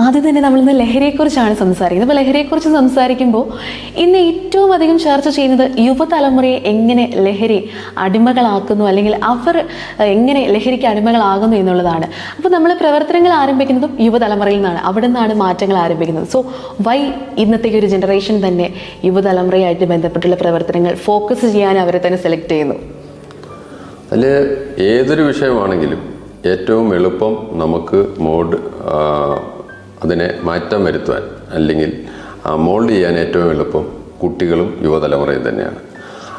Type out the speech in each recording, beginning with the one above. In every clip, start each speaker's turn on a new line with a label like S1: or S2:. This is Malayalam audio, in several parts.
S1: ആദ്യം തന്നെ നമ്മൾ ഇന്ന് ലഹരിയെക്കുറിച്ചാണ് സംസാരിക്കുന്നത്. അപ്പോൾ ലഹരിയെക്കുറിച്ച് സംസാരിക്കുമ്പോൾ ഇന്ന് ഏറ്റവും അധികം ചർച്ച ചെയ്യുന്നത് യുവതലമുറയെ എങ്ങനെ ലഹരി അടിമകളാക്കുന്നു അല്ലെങ്കിൽ അവർ എങ്ങനെ ലഹരിക്ക് അടിമകളാകുന്നു എന്നുള്ളതാണ്. അപ്പോൾ നമ്മൾ പ്രവർത്തനങ്ങൾ ആരംഭിക്കുന്നതും യുവതലമുറയിൽ നിന്നാണ്. അവിടെ നിന്നാണ് മാറ്റങ്ങൾ ആരംഭിക്കുന്നത്. സോ വൈ ഇന്നത്തെ ഒരു ജനറേഷൻ തന്നെ യുവതലമുറയായിട്ട് ബന്ധപ്പെട്ടുള്ള പ്രവർത്തനങ്ങൾ ഫോക്കസ് ചെയ്യാൻ അവരെ തന്നെ സെലക്ട് ചെയ്യുന്നു?
S2: അതിൽ ഏതൊരു വിഷയമാണെങ്കിലും ഏറ്റവും എളുപ്പം നമുക്ക് മോഡ് അതിനെ മാറ്റം വരുത്തുവാൻ അല്ലെങ്കിൽ മോൾഡ് ചെയ്യാൻ ഏറ്റവും എളുപ്പം കുട്ടികളും യുവതലമുറയും തന്നെയാണ്.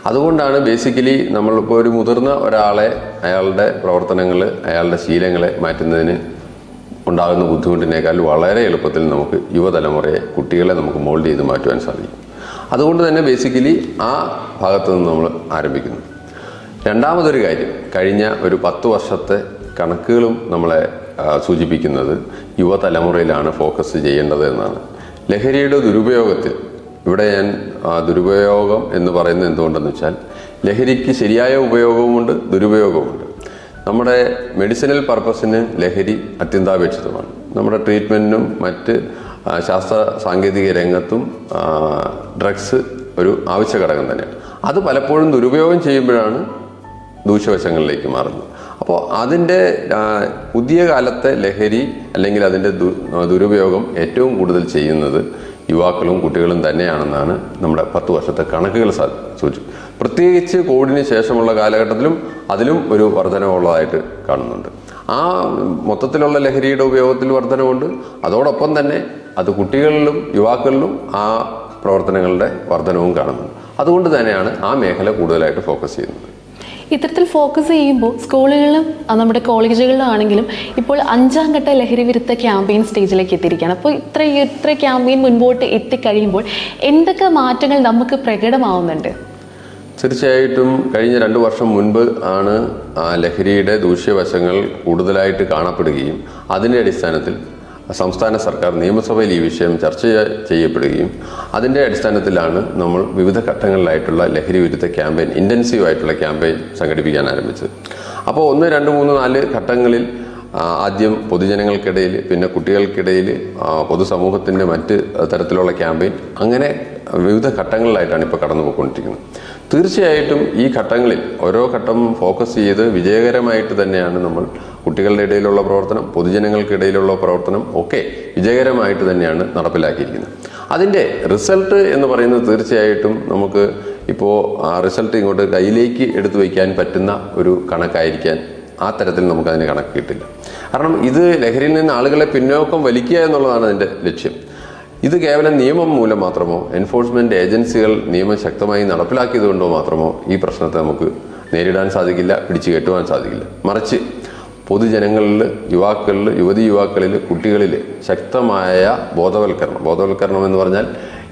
S2: അതുകൊണ്ടാണ് ബേസിക്കലി നമ്മളിപ്പോൾ ഒരു മുതിർന്ന ഒരാളെ അയാളുടെ പ്രവർത്തനങ്ങൾ അയാളുടെ ശീലങ്ങളെ മാറ്റുന്നതിന് ഉണ്ടാകുന്ന ബുദ്ധിമുട്ടിനേക്കാൾ വളരെ എളുപ്പത്തിൽ നമുക്ക് യുവതലമുറയെ കുട്ടികളെ നമുക്ക് മോൾഡ് ചെയ്ത് മാറ്റുവാൻ സാധിക്കും. അതുകൊണ്ട് തന്നെ ബേസിക്കലി ആ ഭാഗത്തു നിന്ന് നമ്മൾ ആരംഭിക്കുന്നു. രണ്ടാമതൊരു കാര്യം കഴിഞ്ഞ ഒരു പത്ത് വർഷത്തെ കണക്കുകളും നമ്മളെ സൂചിപ്പിക്കുന്നത് യുവതലമുറയിലാണ് ഫോക്കസ് ചെയ്യേണ്ടത് എന്നാണ്. ലഹരിയുടെ ദുരുപയോഗത്തിൽ ഇവിടെ ഞാൻ ദുരുപയോഗം എന്ന് പറയുന്നത് എന്തുകൊണ്ടെന്ന് വെച്ചാൽ ലഹരിക്ക് ശരിയായ ഉപയോഗവുമുണ്ട് ദുരുപയോഗവുമുണ്ട്. നമ്മുടെ മെഡിസിനൽ പർപ്പസിന് ലഹരി അത്യന്താപേക്ഷിതമാണ്. നമ്മുടെ ട്രീറ്റ്മെന്റിനും മറ്റ് ശാസ്ത്ര സാങ്കേതിക രംഗത്തും ഡ്രഗ്സ് ഒരു ആവശ്യ ഘടകം തന്നെയാണ്. അത് പലപ്പോഴും ദുരുപയോഗം ചെയ്യുമ്പോഴാണ് ദൂഷ്യവശങ്ങളിലേക്ക് മാറുന്നത്. അപ്പോൾ അതിന്റെ പുതിയ കാലത്തെ ലഹരി അല്ലെങ്കിൽ അതിന്റെ ദുരുപയോഗം ഏറ്റവും കൂടുതൽ ചെയ്യുന്നത് യുവാക്കളും കുട്ടികളും തന്നെയാണെന്നാണ് നമ്മുടെ പത്ത് വർഷത്തെ കണക്കുകൾ സൂചി പ്രത്യേകിച്ച് കോവിഡിന് ശേഷമുള്ള കാലഘട്ടത്തിലും അതിലും ഒരു വർധനവുള്ളതായിട്ട് കാണുന്നുണ്ട്. ആ മൊത്തത്തിലുള്ള ലഹരിയുടെ ഉപയോഗത്തിൽ വർധനവുണ്ട്. അതോടൊപ്പം തന്നെ അത് കുട്ടികളിലും യുവാക്കളിലും ആ പ്രവർത്തനങ്ങളുടെ വർധനവും കാണുന്നുണ്ട്. അതുകൊണ്ട് തന്നെയാണ് ആ മേഖല കൂടുതലായിട്ട് ഫോക്കസ് ചെയ്യുന്നത്.
S1: ഇത്തരത്തിൽ ഫോക്കസ് ചെയ്യുമ്പോൾ സ്കൂളുകളിലും നമ്മുടെ കോളേജുകളിലും ആണെങ്കിലും ഇപ്പോൾ അഞ്ചാം ഘട്ട ലഹരി വിരുദ്ധ ക്യാമ്പയിൻ സ്റ്റേജിലേക്ക് എത്തിയിരിക്കുകയാണ്. അപ്പോൾ ഇത്ര ഇത്ര ക്യാമ്പയിൻ മുൻപോട്ട് എത്തിക്കഴിയുമ്പോൾ എന്തൊക്കെ മാറ്റങ്ങൾ നമുക്ക് പ്രകടമാവുന്നുണ്ട്?
S2: തീർച്ചയായിട്ടും കഴിഞ്ഞ രണ്ട് വർഷം മുൻപ് ആണ് ലഹരിയുടെ ദൂഷ്യവശങ്ങൾ കൂടുതലായിട്ട് കാണപ്പെടുകയും അതിന്റെ അടിസ്ഥാനത്തിൽ സംസ്ഥാന സർക്കാർ നിയമസഭയിൽ ഈ വിഷയം ചർച്ച ചെയ്യ- ചെയ്യപ്പെടുകയും അതിന്റെ അടിസ്ഥാനത്തിലാണ് നമ്മൾ വിവിധ ഘട്ടങ്ങളിലായിട്ടുള്ള ലഹരി വിരുദ്ധ ക്യാമ്പയിൻ ഇന്റൻസീവ് ആയിട്ടുള്ള ക്യാമ്പയിൻ സംഘടിപ്പിക്കാൻ ആരംഭിച്ചത്. അപ്പോൾ ഒന്ന് രണ്ട് മൂന്ന് നാല് ഘട്ടങ്ങളിൽ ആദ്യം പൊതുജനങ്ങൾക്കിടയിൽ പിന്നെ കുട്ടികൾക്കിടയിൽ പൊതുസമൂഹത്തിന്റെ മറ്റ് തരത്തിലുള്ള ക്യാമ്പയിൻ അങ്ങനെ വിവിധ ഘട്ടങ്ങളിലായിട്ടാണ് ഇപ്പോൾ കടന്നു പോയിക്കൊണ്ടിരിക്കുന്നത് തീർച്ചയായിട്ടും ഈ ഘട്ടങ്ങളിൽ ഓരോ ഘട്ടം ഫോക്കസ് ചെയ്ത് വിജയകരമായിട്ട് തന്നെയാണ് നമ്മൾ കുട്ടികളുടെ ഇടയിലുള്ള പ്രവർത്തനം പൊതുജനങ്ങൾക്കിടയിലുള്ള പ്രവർത്തനം ഒക്കെ വിജയകരമായിട്ട് തന്നെയാണ് നടപ്പിലാക്കിയിരിക്കുന്നത്. അതിന്റെ റിസൾട്ട് എന്ന് പറയുന്നത് തീർച്ചയായിട്ടും നമുക്ക് ഇപ്പോൾ ആ റിസൾട്ട് ഇങ്ങോട്ട് കയ്യിലേക്ക് എടുത്തു വയ്ക്കാൻ പറ്റുന്ന ഒരു കണക്കായിരിക്കാൻ ആ തരത്തിൽ നമുക്കതിന് കണക്ക് കിട്ടില്ല. കാരണം ഇത് ലഹരിയിൽ നിന്ന് ആളുകളെ പിന്നോക്കം വലിക്കുക എന്നുള്ളതാണ് അതിന്റെ ലക്ഷ്യം. ഇത് കേവലം നിയമം മൂലം മാത്രമോ? എൻഫോഴ്സ്മെന്റ് ഏജൻസികൾ നിയമം ശക്തമായി നടപ്പിലാക്കിയതുകൊണ്ടോ മാത്രമോ ഈ പ്രശ്നത്തെ നമുക്ക് നേരിടാൻ സാധിക്കില്ല പിടിച്ചു കെട്ടുവാൻ സാധിക്കില്ല. മറിച്ച് പൊതുജനങ്ങളിൽ യുവാക്കളിൽ യുവതി യുവാക്കളിൽ കുട്ടികളിൽ ശക്തമായ ബോധവൽക്കരണം. ബോധവൽക്കരണം എന്ന് പറഞ്ഞാൽ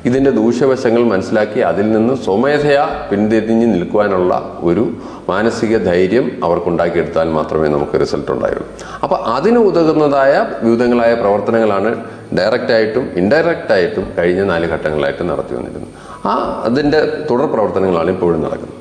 S2: ഇതിന്റെ ദൂഷ്യവശങ്ങൾ മനസ്സിലാക്കി അതിൽ നിന്ന് സ്വമേധയാ പിന്തിരിഞ്ഞ് നിൽക്കുവാനുള്ള ഒരു മാനസിക ധൈര്യം അവർക്കുണ്ടാക്കിയെടുത്താൽ മാത്രമേ നമുക്ക് റിസൾട്ട് ഉണ്ടായുള്ളൂ. അപ്പോൾ അതിന് ഉതകുന്നതായ വിവിധങ്ങളായ പ്രവർത്തനങ്ങളാണ് ഡയറക്റ്റായിട്ടും ഇൻഡയറക്റ്റ് ആയിട്ടും കഴിഞ്ഞ നാല് ഘട്ടങ്ങളായിട്ട് നടത്തി വന്നിരുന്നു. ആ അതിന്റെ തുടർ പ്രവർത്തനങ്ങളാണ് ഇപ്പോഴും നടക്കുന്നത്.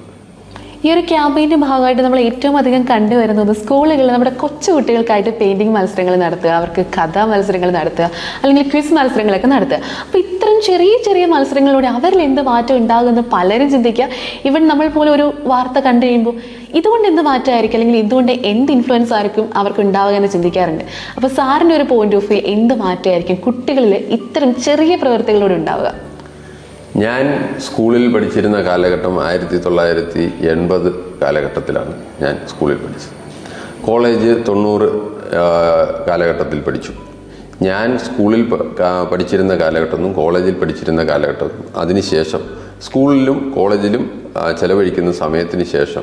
S1: ഈ ഒരു ക്യാമ്പയിന്റെ ഭാഗമായിട്ട് നമ്മൾ ഏറ്റവും അധികം കണ്ടുവരുന്നത് സ്കൂളുകളിൽ നമ്മുടെ കൊച്ചു കുട്ടികൾക്കായിട്ട് പെയിന്റിംഗ് മത്സരങ്ങൾ നടത്തുക അവർക്ക് കഥാ മത്സരങ്ങൾ നടത്തുക അല്ലെങ്കിൽ ക്വിസ് മത്സരങ്ങളൊക്കെ നടത്തുക. അപ്പോൾ ഇത്തരം ചെറിയ ചെറിയ മത്സരങ്ങളിലൂടെ അവരിൽ എന്ത് മാറ്റം ഉണ്ടാകുമെന്ന് പലരും ചിന്തിക്കുക. ഇവൻ നമ്മൾ പോലെ ഒരു വാർത്ത കണ്ടു കഴിയുമ്പോൾ ഇതുകൊണ്ട് എന്ത് മാറ്റമായിരിക്കും? അല്ലെങ്കിൽ ഇതുകൊണ്ട് എന്ത് ഇൻഫ്ലുവൻസ് ആയിരിക്കും അവർക്ക് ഉണ്ടാവുക എന്ന് ചിന്തിക്കാറുണ്ട്. അപ്പോൾ സാറിന്റെ ഒരു പോയിന്റ് ഓഫ് വ്യൂ എന്ത് മാറ്റമായിരിക്കും? കുട്ടികളിൽ ഇത്തരം ചെറിയ പ്രവൃത്തികളോട് ഉണ്ടാവുക.
S2: ഞാൻ സ്കൂളിൽ പഠിച്ചിരുന്ന കാലഘട്ടം ആയിരത്തി തൊള്ളായിരത്തി എൺപത് കാലഘട്ടത്തിലാണ് ഞാൻ സ്കൂളിൽ പഠിച്ചത്. കോളേജ് തൊണ്ണൂറ് കാലഘട്ടത്തിൽ പഠിച്ചു. ഞാൻ സ്കൂളിൽ പഠിച്ചിരുന്ന കാലഘട്ടവും കോളേജിൽ പഠിച്ചിരുന്ന കാലഘട്ടവും അതിനുശേഷം സ്കൂളിലും കോളേജിലും ചെലവഴിക്കുന്ന സമയത്തിന് ശേഷം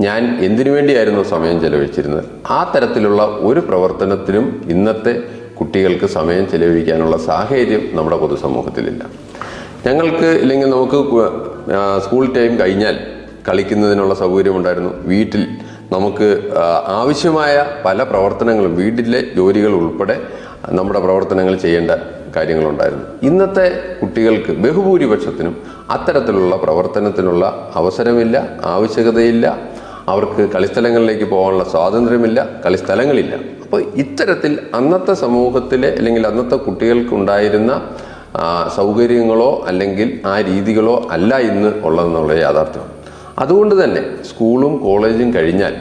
S2: ഞാൻ എന്തിനു വേണ്ടിയായിരുന്നു സമയം ചെലവഴിച്ചിരുന്നത്? ആ തരത്തിലുള്ള ഒരു പ്രവർത്തനത്തിലും ഇന്നത്തെ കുട്ടികൾക്ക് സമയം ചെലവഴിക്കാനുള്ള സാഹചര്യം നമ്മുടെ പൊതുസമൂഹത്തിലില്ല. ഞങ്ങൾക്ക് ഇല്ലെങ്കിൽ നമുക്ക് സ്കൂൾ ടൈം കഴിഞ്ഞാൽ കളിക്കുന്നതിനുള്ള സൗകര്യമുണ്ടായിരുന്നു വീട്ടിൽ നമുക്ക് ആവശ്യമായ പല പ്രവർത്തനങ്ങളും വീട്ടിലെ ജോലികൾ ഉൾപ്പെടെ നമ്മുടെ പ്രവർത്തനങ്ങൾ ചെയ്യേണ്ട കാര്യങ്ങളുണ്ടായിരുന്നു. ഇന്നത്തെ കുട്ടികൾക്ക് ബഹുഭൂരിപക്ഷത്തിനും അത്തരത്തിലുള്ള പ്രവർത്തനത്തിനുള്ള അവസരമില്ല ആവശ്യകതയില്ല. അവർക്ക് കളിസ്ഥലങ്ങളിലേക്ക് പോകാനുള്ള സ്വാതന്ത്ര്യമില്ല കളിസ്ഥലങ്ങളില്ല. അപ്പോൾ ഇത്തരത്തിൽ അന്നത്തെ സമൂഹത്തിലെ അല്ലെങ്കിൽ അന്നത്തെ കുട്ടികൾക്കുണ്ടായിരുന്ന സൗകര്യങ്ങളോ അല്ലെങ്കിൽ ആ രീതികളോ അല്ല ഇന്ന് ഉള്ളതെന്നുള്ള യാഥാർത്ഥ്യമാണ്. അതുകൊണ്ട് തന്നെ സ്കൂളും കോളേജും കഴിഞ്ഞാൽ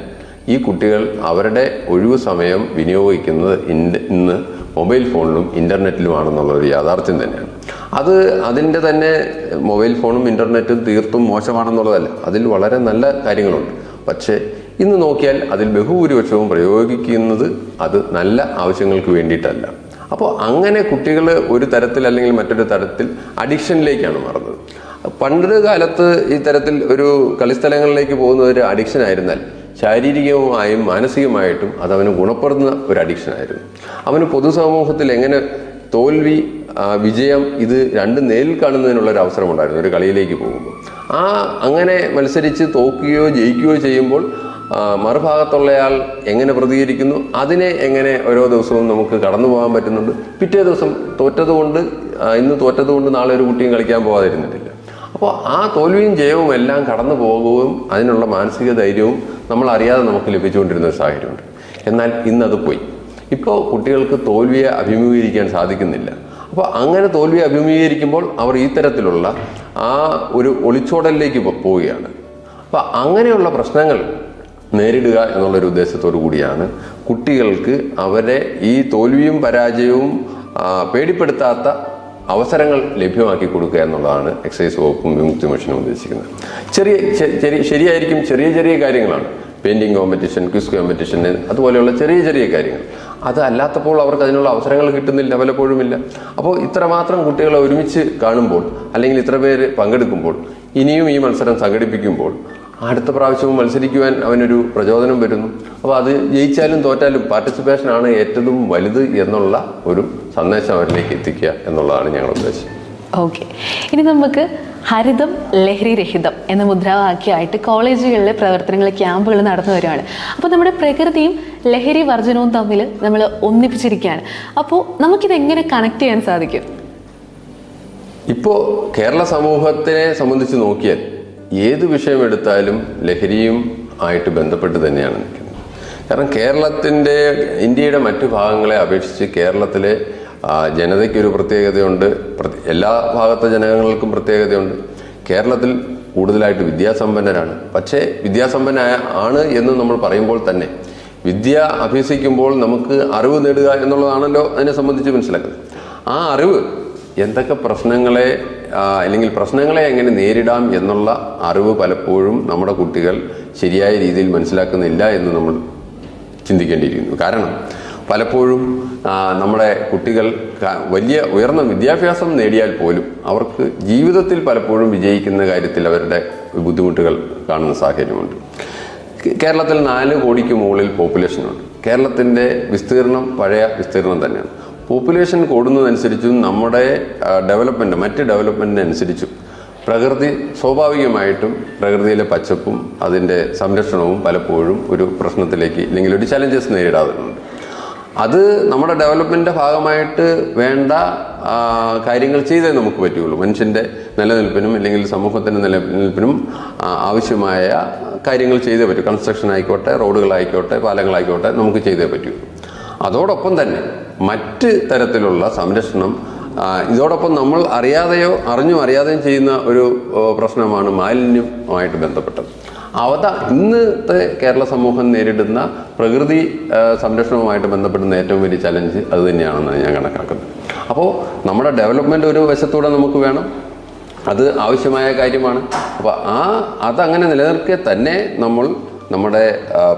S2: ഈ കുട്ടികൾ അവരുടെ ഒഴിവ് സമയം വിനിയോഗിക്കുന്നത് ഇന്ന് മൊബൈൽ ഫോണിലും ഇന്റർനെറ്റിലുമാണെന്നുള്ള ഒരു യാഥാർത്ഥ്യം തന്നെയാണ്. അത് അതിന്റെ തന്നെ മൊബൈൽ ഫോണും ഇന്റർനെറ്റും തീർത്തും മോശമാണെന്നുള്ളതല്ല. അതിൽ വളരെ നല്ല കാര്യങ്ങളുണ്ട്. പക്ഷേ ഇന്ന് നോക്കിയാൽ അതിൽ ബഹുഭൂരിപക്ഷവും പ്രയോഗിക്കുന്നത് അത് നല്ല ആവശ്യങ്ങൾക്ക് വേണ്ടിയിട്ടല്ല. അപ്പോൾ അങ്ങനെ കുട്ടികൾ ഒരു തരത്തിൽ അല്ലെങ്കിൽ മറ്റൊരു തരത്തിൽ അഡിക്ഷനിലേക്കാണ് മാറുന്നത്. പണ്ട് കാലത്ത് ഈ തരത്തിൽ ഒരു കളിസ്ഥലങ്ങളിലേക്ക് പോകുന്ന ഒരു അഡിക്ഷൻ ആയിരുന്നാൽ ശാരീരികവുമായും മാനസികമായിട്ടും അത് അവന് ഗുണപ്പെടുന്ന ഒരു അഡിക്ഷനായിരുന്നു അവന് പൊതുസമൂഹത്തിൽ എങ്ങനെ തോൽവി വിജയം ഇത് രണ്ടും നേരിൽ കാണുന്നതിനുള്ള ഒരു അവസരമുണ്ടായിരുന്നു ഒരു കളിയിലേക്ക് പോകുമ്പോൾ. ആ അങ്ങനെ മത്സരിച്ച് തോക്കുകയോ ജയിക്കുകയോ ചെയ്യുമ്പോൾ മറുഭാഗത്തുള്ളയാൾ എങ്ങനെ പ്രതികരിക്കുന്നു? അതിനെ എങ്ങനെ ഓരോ ദിവസവും നമുക്ക് കടന്നു പോകാൻ പറ്റുന്നുണ്ട്? പിറ്റേ ദിവസം തോറ്റതുകൊണ്ട് ഇന്ന് തോറ്റതുകൊണ്ട് നാളെ ഒരു കുട്ടിയും കളിക്കാൻ പോകാതിരുന്നിട്ടില്ല അപ്പോൾ ആ തോൽവിയും ജയവും എല്ലാം കടന്നു പോകുകയും അതിനുള്ള മാനസിക ധൈര്യവും നമ്മൾ അറിയാതെ നമുക്ക് ലഭിച്ചുകൊണ്ടിരുന്ന ഒരു സാഹചര്യമുണ്ട്. എന്നാൽ ഇന്നത് പോയി. ഇപ്പോൾ കുട്ടികൾക്ക് തോൽവിയെ അഭിമുഖീകരിക്കാൻ സാധിക്കുന്നില്ല. അപ്പോൾ അങ്ങനെ തോൽവിയെ അഭിമുഖീകരിക്കുമ്പോൾ അവർ ഈ തരത്തിലുള്ള ആ ഒരു ഒളിച്ചോടലിലേക്ക് പോവുകയാണ്. അപ്പോൾ അങ്ങനെയുള്ള പ്രശ്നങ്ങൾ നേരിടുക എന്നുള്ളൊരു ഉദ്ദേശത്തോടു കൂടിയാണ്. കുട്ടികൾക്ക് അവരെ ഈ തോൽവിയും പരാജയവും പേടിപ്പെടുത്താത്ത അവസരങ്ങൾ ലഭ്യമാക്കി കൊടുക്കുക എന്നുള്ളതാണ് എക്സൈസ് വകുപ്പും വിമുക്തി മിഷനും ഉദ്ദേശിക്കുന്നത്. ചെറിയ ചെറിയ ശരിയായിരിക്കും ചെറിയ ചെറിയ കാര്യങ്ങളാണ്. പെയിന്റിംഗ് കോമ്പറ്റീഷൻ ക്വിസ് കോമ്പറ്റീഷൻ അതുപോലെയുള്ള ചെറിയ ചെറിയ കാര്യങ്ങൾ. അതല്ലാത്തപ്പോൾ അവർക്ക് അതിനുള്ള അവസരങ്ങൾ കിട്ടുന്നില്ല പലപ്പോഴുമില്ല അപ്പോൾ ഇത്രമാത്രം കുട്ടികളെ ഒരുമിച്ച് കാണുമ്പോൾ അല്ലെങ്കിൽ ഇത്ര പേര് പങ്കെടുക്കുമ്പോൾ ഇനിയും ഈ മത്സരം സംഘടിപ്പിക്കുമ്പോൾ അടുത്ത പ്രാവശ്യവും മത്സരിക്കുവാൻ അവനൊരു പ്രചോദനം വരുന്നു. അപ്പോൾ അത് ജയിച്ചാലും തോറ്റാലും പാർട്ടിസിപ്പേഷൻ ആണ് ഏറ്റവും വലുത് എന്നുള്ള ഒരു സന്ദേശം അവരിലേക്ക് എത്തിക്കുക എന്നുള്ളതാണ് ഞങ്ങൾ ഉദ്ദേശം.
S1: ഓക്കെ ഇനി നമുക്ക് ഹരിതം ലഹരി രഹിതം എന്ന മുദ്രാവാക്യമായിട്ട് കോളേജുകളിലെ പ്രവർത്തനങ്ങൾ ക്യാമ്പുകൾ നടന്നു വരുവാണ്. അപ്പോൾ നമ്മുടെ പ്രകൃതിയും ലഹരി വർജനവും തമ്മിൽ നമ്മൾ ഒന്നിപ്പിച്ചിരിക്കുകയാണ്. അപ്പോൾ നമുക്കിത് എങ്ങനെ കണക്ട് ചെയ്യാൻ സാധിക്കും?
S2: ഇപ്പോൾ കേരള സമൂഹത്തിനെ സംബന്ധിച്ച് നോക്കിയാൽ ഏത് വിഷയം എടുത്താലും ലഹരിയും ആയിട്ട് ബന്ധപ്പെട്ട് തന്നെയാണ് നിൽക്കുന്നത്. കാരണം കേരളത്തിന്റെ ഇന്ത്യയുടെ മറ്റു ഭാഗങ്ങളെ അപേക്ഷിച്ച് കേരളത്തിലെ ജനതയ്ക്കൊരു പ്രത്യേകതയുണ്ട്. എല്ലാ ഭാഗത്തെ ജനങ്ങൾക്കും പ്രത്യേകതയുണ്ട്. കേരളത്തിൽ കൂടുതലായിട്ട് വിദ്യാസമ്പന്നരാണ്. പക്ഷേ വിദ്യാസമ്പന്നനായ ആണ് എന്ന് നമ്മൾ പറയുമ്പോൾ തന്നെ വിദ്യ അഭ്യസിക്കുമ്പോൾ നമുക്ക് അറിവ് നേടുക എന്നുള്ളതാണല്ലോ അതിനെ സംബന്ധിച്ച് മനസ്സിലാക്കുന്നത്. ആ അറിവ് എന്തൊക്കെ പ്രശ്നങ്ങളെ അല്ലെങ്കിൽ പ്രശ്നങ്ങളെ എങ്ങനെ നേരിടാം എന്നുള്ള അറിവ് പലപ്പോഴും നമ്മുടെ കുട്ടികൾ ശരിയായ രീതിയിൽ മനസ്സിലാക്കുന്നില്ല എന്ന് നമ്മൾ ചിന്തിക്കേണ്ടിയിരിക്കുന്നു. കാരണം പലപ്പോഴും നമ്മുടെ കുട്ടികൾ വലിയ ഉയർന്ന വിദ്യാഭ്യാസം നേടിയാൽ പോലും അവർക്ക് ജീവിതത്തിൽ പലപ്പോഴും വിജയിക്കുന്ന കാര്യത്തിൽ അവരുടെ ബുദ്ധിമുട്ടുകൾ കാണുന്ന സാഹചര്യമുണ്ട്. കേരളത്തിൽ നാല് കോടിക്ക് മുകളിൽ പോപ്പുലേഷനുണ്ട്. കേരളത്തിന്റെ വിസ്തീർണം പഴയ വിസ്തീർണം തന്നെയാണ്. പോപ്പുലേഷൻ കൂടുന്നതനുസരിച്ചും നമ്മുടെ ഡെവലപ്മെന്റ് മറ്റ് ഡെവലപ്മെന്റിനനുസരിച്ചും പ്രകൃതി സ്വാഭാവികമായിട്ടും പ്രകൃതിയിലെ പച്ചപ്പും അതിന്റെ സംരക്ഷണവും പലപ്പോഴും ഒരു പ്രശ്നത്തിലേക്ക് അല്ലെങ്കിൽ ഒരു ചലഞ്ചസ് നേരിടാറുണ്ട്. അത് നമ്മുടെ ഡെവലപ്മെന്റിന്റെ ഭാഗമായിട്ട് വേണ്ട കാര്യങ്ങൾ ചെയ്തേ നമുക്ക് പറ്റുകയുള്ളൂ. മനുഷ്യന്റെ നിലനിൽപ്പിനും അല്ലെങ്കിൽ സമൂഹത്തിന്റെ നിലനിൽപ്പിനും ആവശ്യമായ കാര്യങ്ങൾ ചെയ്തേ പറ്റൂ. കൺസ്ട്രക്ഷൻ ആയിക്കോട്ടെ റോഡുകളായിക്കോട്ടെ പാലങ്ങളായിക്കോട്ടെ നമുക്ക് ചെയ്തേ പറ്റൂ. അതോടൊപ്പം തന്നെ മറ്റ് തരത്തിലുള്ള സംരക്ഷണം ഇതോടൊപ്പം നമ്മൾ അറിയാതെയോ അറിഞ്ഞോ അറിയാതെയും ചെയ്യുന്ന ഒരു പ്രശ്നമാണ് മാലിന്യവുമായിട്ട് ബന്ധപ്പെട്ടത്. അവത ഇന്നത്തെ കേരള സമൂഹം നേരിടുന്ന പ്രകൃതി സംരക്ഷണവുമായിട്ട് ബന്ധപ്പെടുന്ന ഏറ്റവും വലിയ ചലഞ്ച് അത് തന്നെയാണെന്നാണ് ഞാൻ കണക്കാക്കുന്നത്. അപ്പോൾ നമ്മുടെ ഡെവലപ്മെന്റ് ഒരു വശത്തൂടെ നമുക്ക് വേണം അത് ആവശ്യമായ കാര്യമാണ്. അപ്പോൾ ആ അതങ്ങനെ നിലനിർത്തിയ തന്നെ നമ്മൾ നമ്മുടെ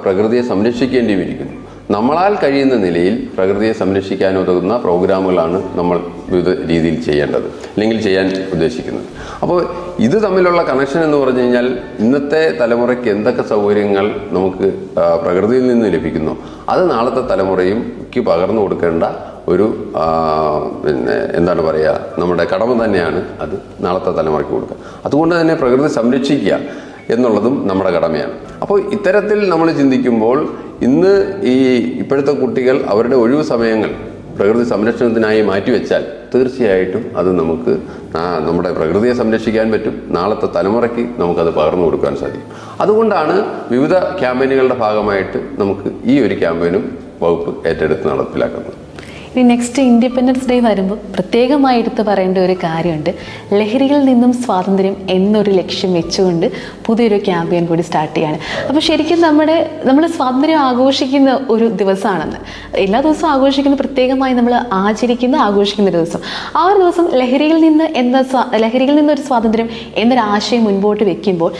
S2: പ്രകൃതിയെ സംരക്ഷിക്കേണ്ടിയും ഇരിക്കുന്നു. നമ്മളാൽ കഴിയുന്ന നിലയിൽ പ്രകൃതിയെ സംരക്ഷിക്കാൻ ഉതകുന്ന പ്രോഗ്രാമുകളാണ് നമ്മൾ വിവിധ രീതിയിൽ ചെയ്യേണ്ടത് അല്ലെങ്കിൽ ചെയ്യാൻ ഉദ്ദേശിക്കുന്നത്. അപ്പോൾ ഇത് തമ്മിലുള്ള കണക്ഷൻ എന്ന് പറഞ്ഞു കഴിഞ്ഞാൽ ഇന്നത്തെ തലമുറയ്ക്ക് എന്തൊക്കെ സൗകര്യങ്ങൾ നമുക്ക് പ്രകൃതിയിൽ നിന്ന് ലഭിക്കുന്നു അത് നാളത്തെ തലമുറയ്ക്ക് പകർന്നു കൊടുക്കേണ്ട ഒരു പിന്നെ എന്താണ് പറയുക നമ്മുടെ കടമ തന്നെയാണ് അത് നാളത്തെ തലമുറയ്ക്ക് കൊടുക്കുക. അതുകൊണ്ട് തന്നെ പ്രകൃതി സംരക്ഷിക്കുക. എന്നുള്ളതും നമ്മുടെ കടമയാണ്. അപ്പോൾ ഇത്തരത്തിൽ നമ്മൾ ചിന്തിക്കുമ്പോൾ ഇന്ന് ഈ ഇപ്പോഴത്തെ കുട്ടികൾ അവരുടെ ഒഴിവു സമയങ്ങൾ പ്രകൃതി സംരക്ഷണത്തിനായി മാറ്റിവെച്ചാൽ തീർച്ചയായിട്ടും അത് നമുക്ക് നമ്മുടെ പ്രകൃതിയെ സംരക്ഷിക്കാൻ പറ്റും. നാളത്തെ തലമുറയ്ക്ക് നമുക്കത് പകർന്നു കൊടുക്കാൻ സാധിക്കും. അതുകൊണ്ടാണ് വിവിധ ക്യാമ്പയിനുകളുടെ ഭാഗമായിട്ട് നമുക്ക് ഈ ഒരു ക്യാമ്പയിനും വകുപ്പ് ഏറ്റെടുത്ത് നടപ്പിലാക്കുന്നത്.
S1: ഇനി നെക്സ്റ്റ് ഇൻഡിപെൻഡൻസ് ഡേ വരുമ്പോൾ പ്രത്യേകമായി എടുത്ത് പറയേണ്ട ഒരു കാര്യമുണ്ട്. ലഹരിയിൽ നിന്നും സ്വാതന്ത്ര്യം എന്നൊരു ലക്ഷ്യം വെച്ചുകൊണ്ട് പുതിയൊരു ക്യാമ്പയിൻ കൂടി സ്റ്റാർട്ട് ചെയ്യാണ്. അപ്പോൾ ശരിക്കും നമ്മുടെ നമ്മൾ സ്വാതന്ത്ര്യം ആഘോഷിക്കുന്ന ഒരു ദിവസമാണെന്ന്. എല്ലാ ദിവസവും ആഘോഷിക്കുന്ന പ്രത്യേകമായി നമ്മൾ ആചരിക്കുന്ന ആഘോഷിക്കുന്ന ഒരു ദിവസം. ആ ഒരു ദിവസം ലഹരിയിൽ നിന്ന് എന്ന ലഹരിയിൽ നിന്നൊരു സ്വാതന്ത്ര്യം എന്നൊരു ആശയം മുൻപോട്ട് വെക്കുമ്പോൾ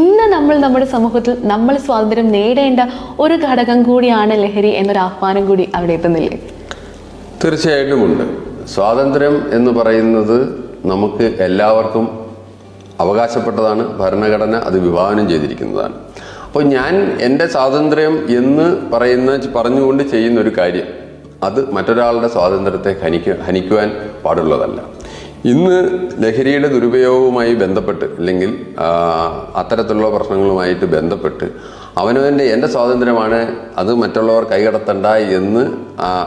S1: ഇന്ന് നമ്മൾ നമ്മുടെ സമൂഹത്തിൽ നമ്മൾ സ്വാതന്ത്ര്യം നേടേണ്ട ഒരു ഘടകം കൂടിയാണ് ലഹരി എന്നൊരു ആഹ്വാനം കൂടി അവിടെ എത്തുന്നില്ലേ
S2: തീർച്ചയായിട്ടും ഉണ്ട്. സ്വാതന്ത്ര്യം എന്ന് പറയുന്നത് നമുക്ക് എല്ലാവർക്കും അവകാശപ്പെട്ടതാണ് ഭരണഘടന അത് വിഭാവനം ചെയ്തിരിക്കുന്നതാണ്. അപ്പോൾ ഞാൻ എന്റെ സ്വാതന്ത്ര്യം എന്ന് പറയുന്ന പറഞ്ഞുകൊണ്ട് ചെയ്യുന്ന ഒരു കാര്യം അത് മറ്റൊരാളുടെ സ്വാതന്ത്ര്യത്തെ ഹനിക്ക ഹനിക്കുവാൻ പാടുള്ളതല്ല. ഇന്ന് ലഹരിയുടെ ദുരുപയോഗവുമായി ബന്ധപ്പെട്ട് അല്ലെങ്കിൽ അത്തരത്തിലുള്ള പ്രശ്നങ്ങളുമായിട്ട് ബന്ധപ്പെട്ട് അവനവന്റെ എന്റെ സ്വാതന്ത്ര്യമാണ് അത് മറ്റുള്ളവർ കൈകടത്തണ്ട എന്ന്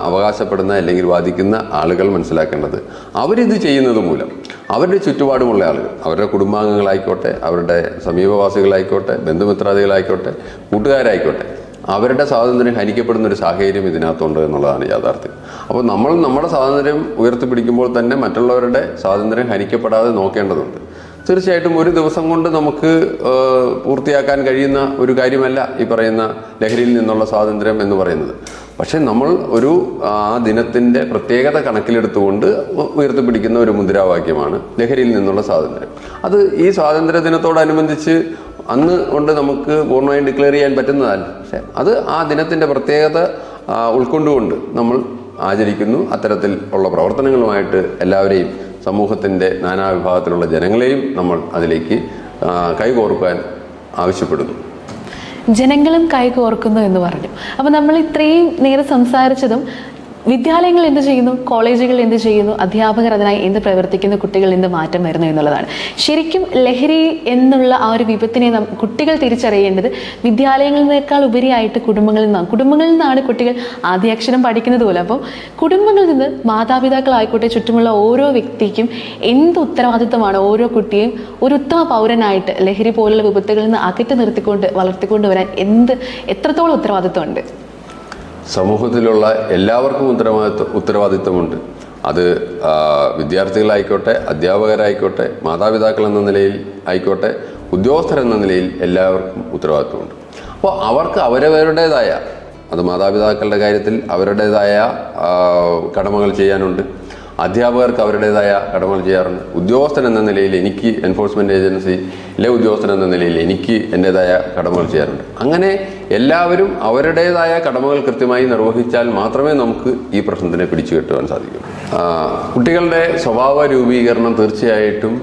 S2: അവകാശപ്പെടുന്ന അല്ലെങ്കിൽ വാദിക്കുന്ന ആളുകൾ മനസ്സിലാക്കേണ്ടത്. അവരിത് ചെയ്യുന്നത് മൂലം. അവരുടെ ചുറ്റുപാടുമുള്ള ആളുകൾ. അവരുടെ കുടുംബാംഗങ്ങളായിക്കോട്ടെ അവരുടെ സമീപവാസികളായിക്കോട്ടെ ബന്ധുമിത്രാദികളായിക്കോട്ടെ കൂട്ടുകാരായിക്കോട്ടെ. അവരുടെ സ്വാതന്ത്ര്യം ഹനിക്കപ്പെടുന്ന ഒരു സാഹചര്യം ഇതിനകത്തുണ്ട് എന്നുള്ളതാണ് യാഥാർത്ഥ്യം. അപ്പോൾ നമ്മൾ നമ്മുടെ സ്വാതന്ത്ര്യം ഉയർത്തിപ്പിടിക്കുമ്പോൾ തന്നെ മറ്റുള്ളവരുടെ സ്വാതന്ത്ര്യം ഹനിക്കപ്പെടാതെ നോക്കേണ്ടതുണ്ട്. തീർച്ചയായിട്ടും ഒരു ദിവസം കൊണ്ട് നമുക്ക് പൂർത്തിയാക്കാൻ കഴിയുന്ന ഒരു കാര്യമല്ല ഈ പറയുന്ന ലഹരിയിൽ നിന്നുള്ള സ്വാതന്ത്ര്യം എന്ന് പറയുന്നത്. പക്ഷേ നമ്മൾ ഒരു ആ ദിനത്തിന്റെ പ്രത്യേകത കണക്കിലെടുത്തുകൊണ്ട് ഉയർത്തിപ്പിടിക്കുന്ന ഒരു മുദ്രാവാക്യമാണ് ലഹരിയിൽ നിന്നുള്ള സ്വാതന്ത്ര്യം. അത് ഈ സ്വാതന്ത്ര്യ ദിനത്തോടനുബന്ധിച്ച് അന്ന് കൊണ്ട് നമുക്ക് പൂർണമായും ഡിക്ലെയർ ചെയ്യാൻ പറ്റുന്നതല്ല. പക്ഷേ അത് ആ ദിനത്തിന്റെ പ്രത്യേകത ഉൾക്കൊണ്ടുകൊണ്ട് നമ്മൾ ആചരിക്കുന്നു. അത്തരത്തിൽ ഉള്ള പ്രവർത്തനങ്ങളുമായിട്ട് എല്ലാവരെയും സമൂഹത്തിന്റെ നാനാവിഭാഗത്തിലുള്ള ജനങ്ങളെയും നമ്മൾ അതിലേക്ക് കൈകോർക്കാൻ ആവശ്യപ്പെടുന്നു.
S1: ജനങ്ങളും കൈകോർക്കുന്നു എന്ന് പറഞ്ഞു. അപ്പോൾ നമ്മൾ ഇത്രയും നേരെ സംസാരിച്ചതും വിദ്യാലയങ്ങൾ എന്ത് ചെയ്യുന്നു? കോളേജുകൾ എന്ത് ചെയ്യുന്നു? അധ്യാപകർ അതിനായി എന്ത് പ്രവർത്തിക്കുന്നു? കുട്ടികൾ എന്ത് മാറ്റം വരുന്നു എന്നുള്ളതാണ്. ശരിക്കും ലഹരി എന്നുള്ള ആ ഒരു വിപത്തിനെ കുട്ടികൾ തിരിച്ചറിയേണ്ടത് വിദ്യാലയങ്ങളിൽ നിന്നേക്കാൾ ഉപരിയായിട്ട് കുടുംബങ്ങളിൽ നിന്നാണ്. കുടുംബങ്ങളിൽ നിന്നാണ് കുട്ടികൾ ആദ്യാക്ഷരം പഠിക്കുന്നത് പോലെ. അപ്പോൾ കുടുംബങ്ങളിൽ നിന്ന് മാതാപിതാക്കളായിക്കോട്ടെ ചുറ്റുമുള്ള ഓരോ വ്യക്തിക്കും എന്ത് ഉത്തരവാദിത്വമാണ് ഓരോ കുട്ടിയും ഒരു ഉത്തമ പൗരനായിട്ട് ലഹരി പോലുള്ള വിപത്തുകളിൽ നിന്ന് അകറ്റി നിർത്തിക്കൊണ്ട് വളർത്തിക്കൊണ്ട് വരാൻ എന്ത് എത്രത്തോളം ഉത്തരവാദിത്തമുണ്ട്
S2: സമൂഹത്തിലുള്ള എല്ലാവർക്കും ഉത്തരവാദിത്വ ഉത്തരവാദിത്വമുണ്ട്. അത് വിദ്യാർത്ഥികളായിക്കോട്ടെ അധ്യാപകരായിക്കോട്ടെ മാതാപിതാക്കൾ എന്ന നിലയിൽ ആയിക്കോട്ടെ ഉദ്യോഗസ്ഥർ എന്ന നിലയിൽ എല്ലാവർക്കും ഉത്തരവാദിത്വമുണ്ട്. അപ്പോൾ അവർക്ക് അവരവരുടേതായ അത് മാതാപിതാക്കളുടെ കാര്യത്തിൽ അവരുടേതായ കടമകൾ ചെയ്യാനുണ്ട്. അധ്യാപകർക്ക് അവരുടേതായ കടമകൾ ചെയ്യാറുണ്ട്. ഉദ്യോഗസ്ഥൻ എന്ന നിലയിൽ എനിക്ക് എൻഫോഴ്സ്മെന്റ് ഏജൻസിയിലെ ഉദ്യോഗസ്ഥൻ എന്ന നിലയിൽ എനിക്ക് എന്റെതായ കടമകൾ ചെയ്യാറുണ്ട്. അങ്ങനെ എല്ലാവരും അവരുടേതായ കടമകൾ കൃത്യമായി നിർവഹിച്ചാൽ മാത്രമേ നമുക്ക് ഈ പ്രശ്നത്തിനെ പിടിച്ചു കെട്ടുവാൻ സാധിക്കൂ. കുട്ടികളുടെ സ്വഭാവ രൂപീകരണം തീർച്ചയായിട്ടും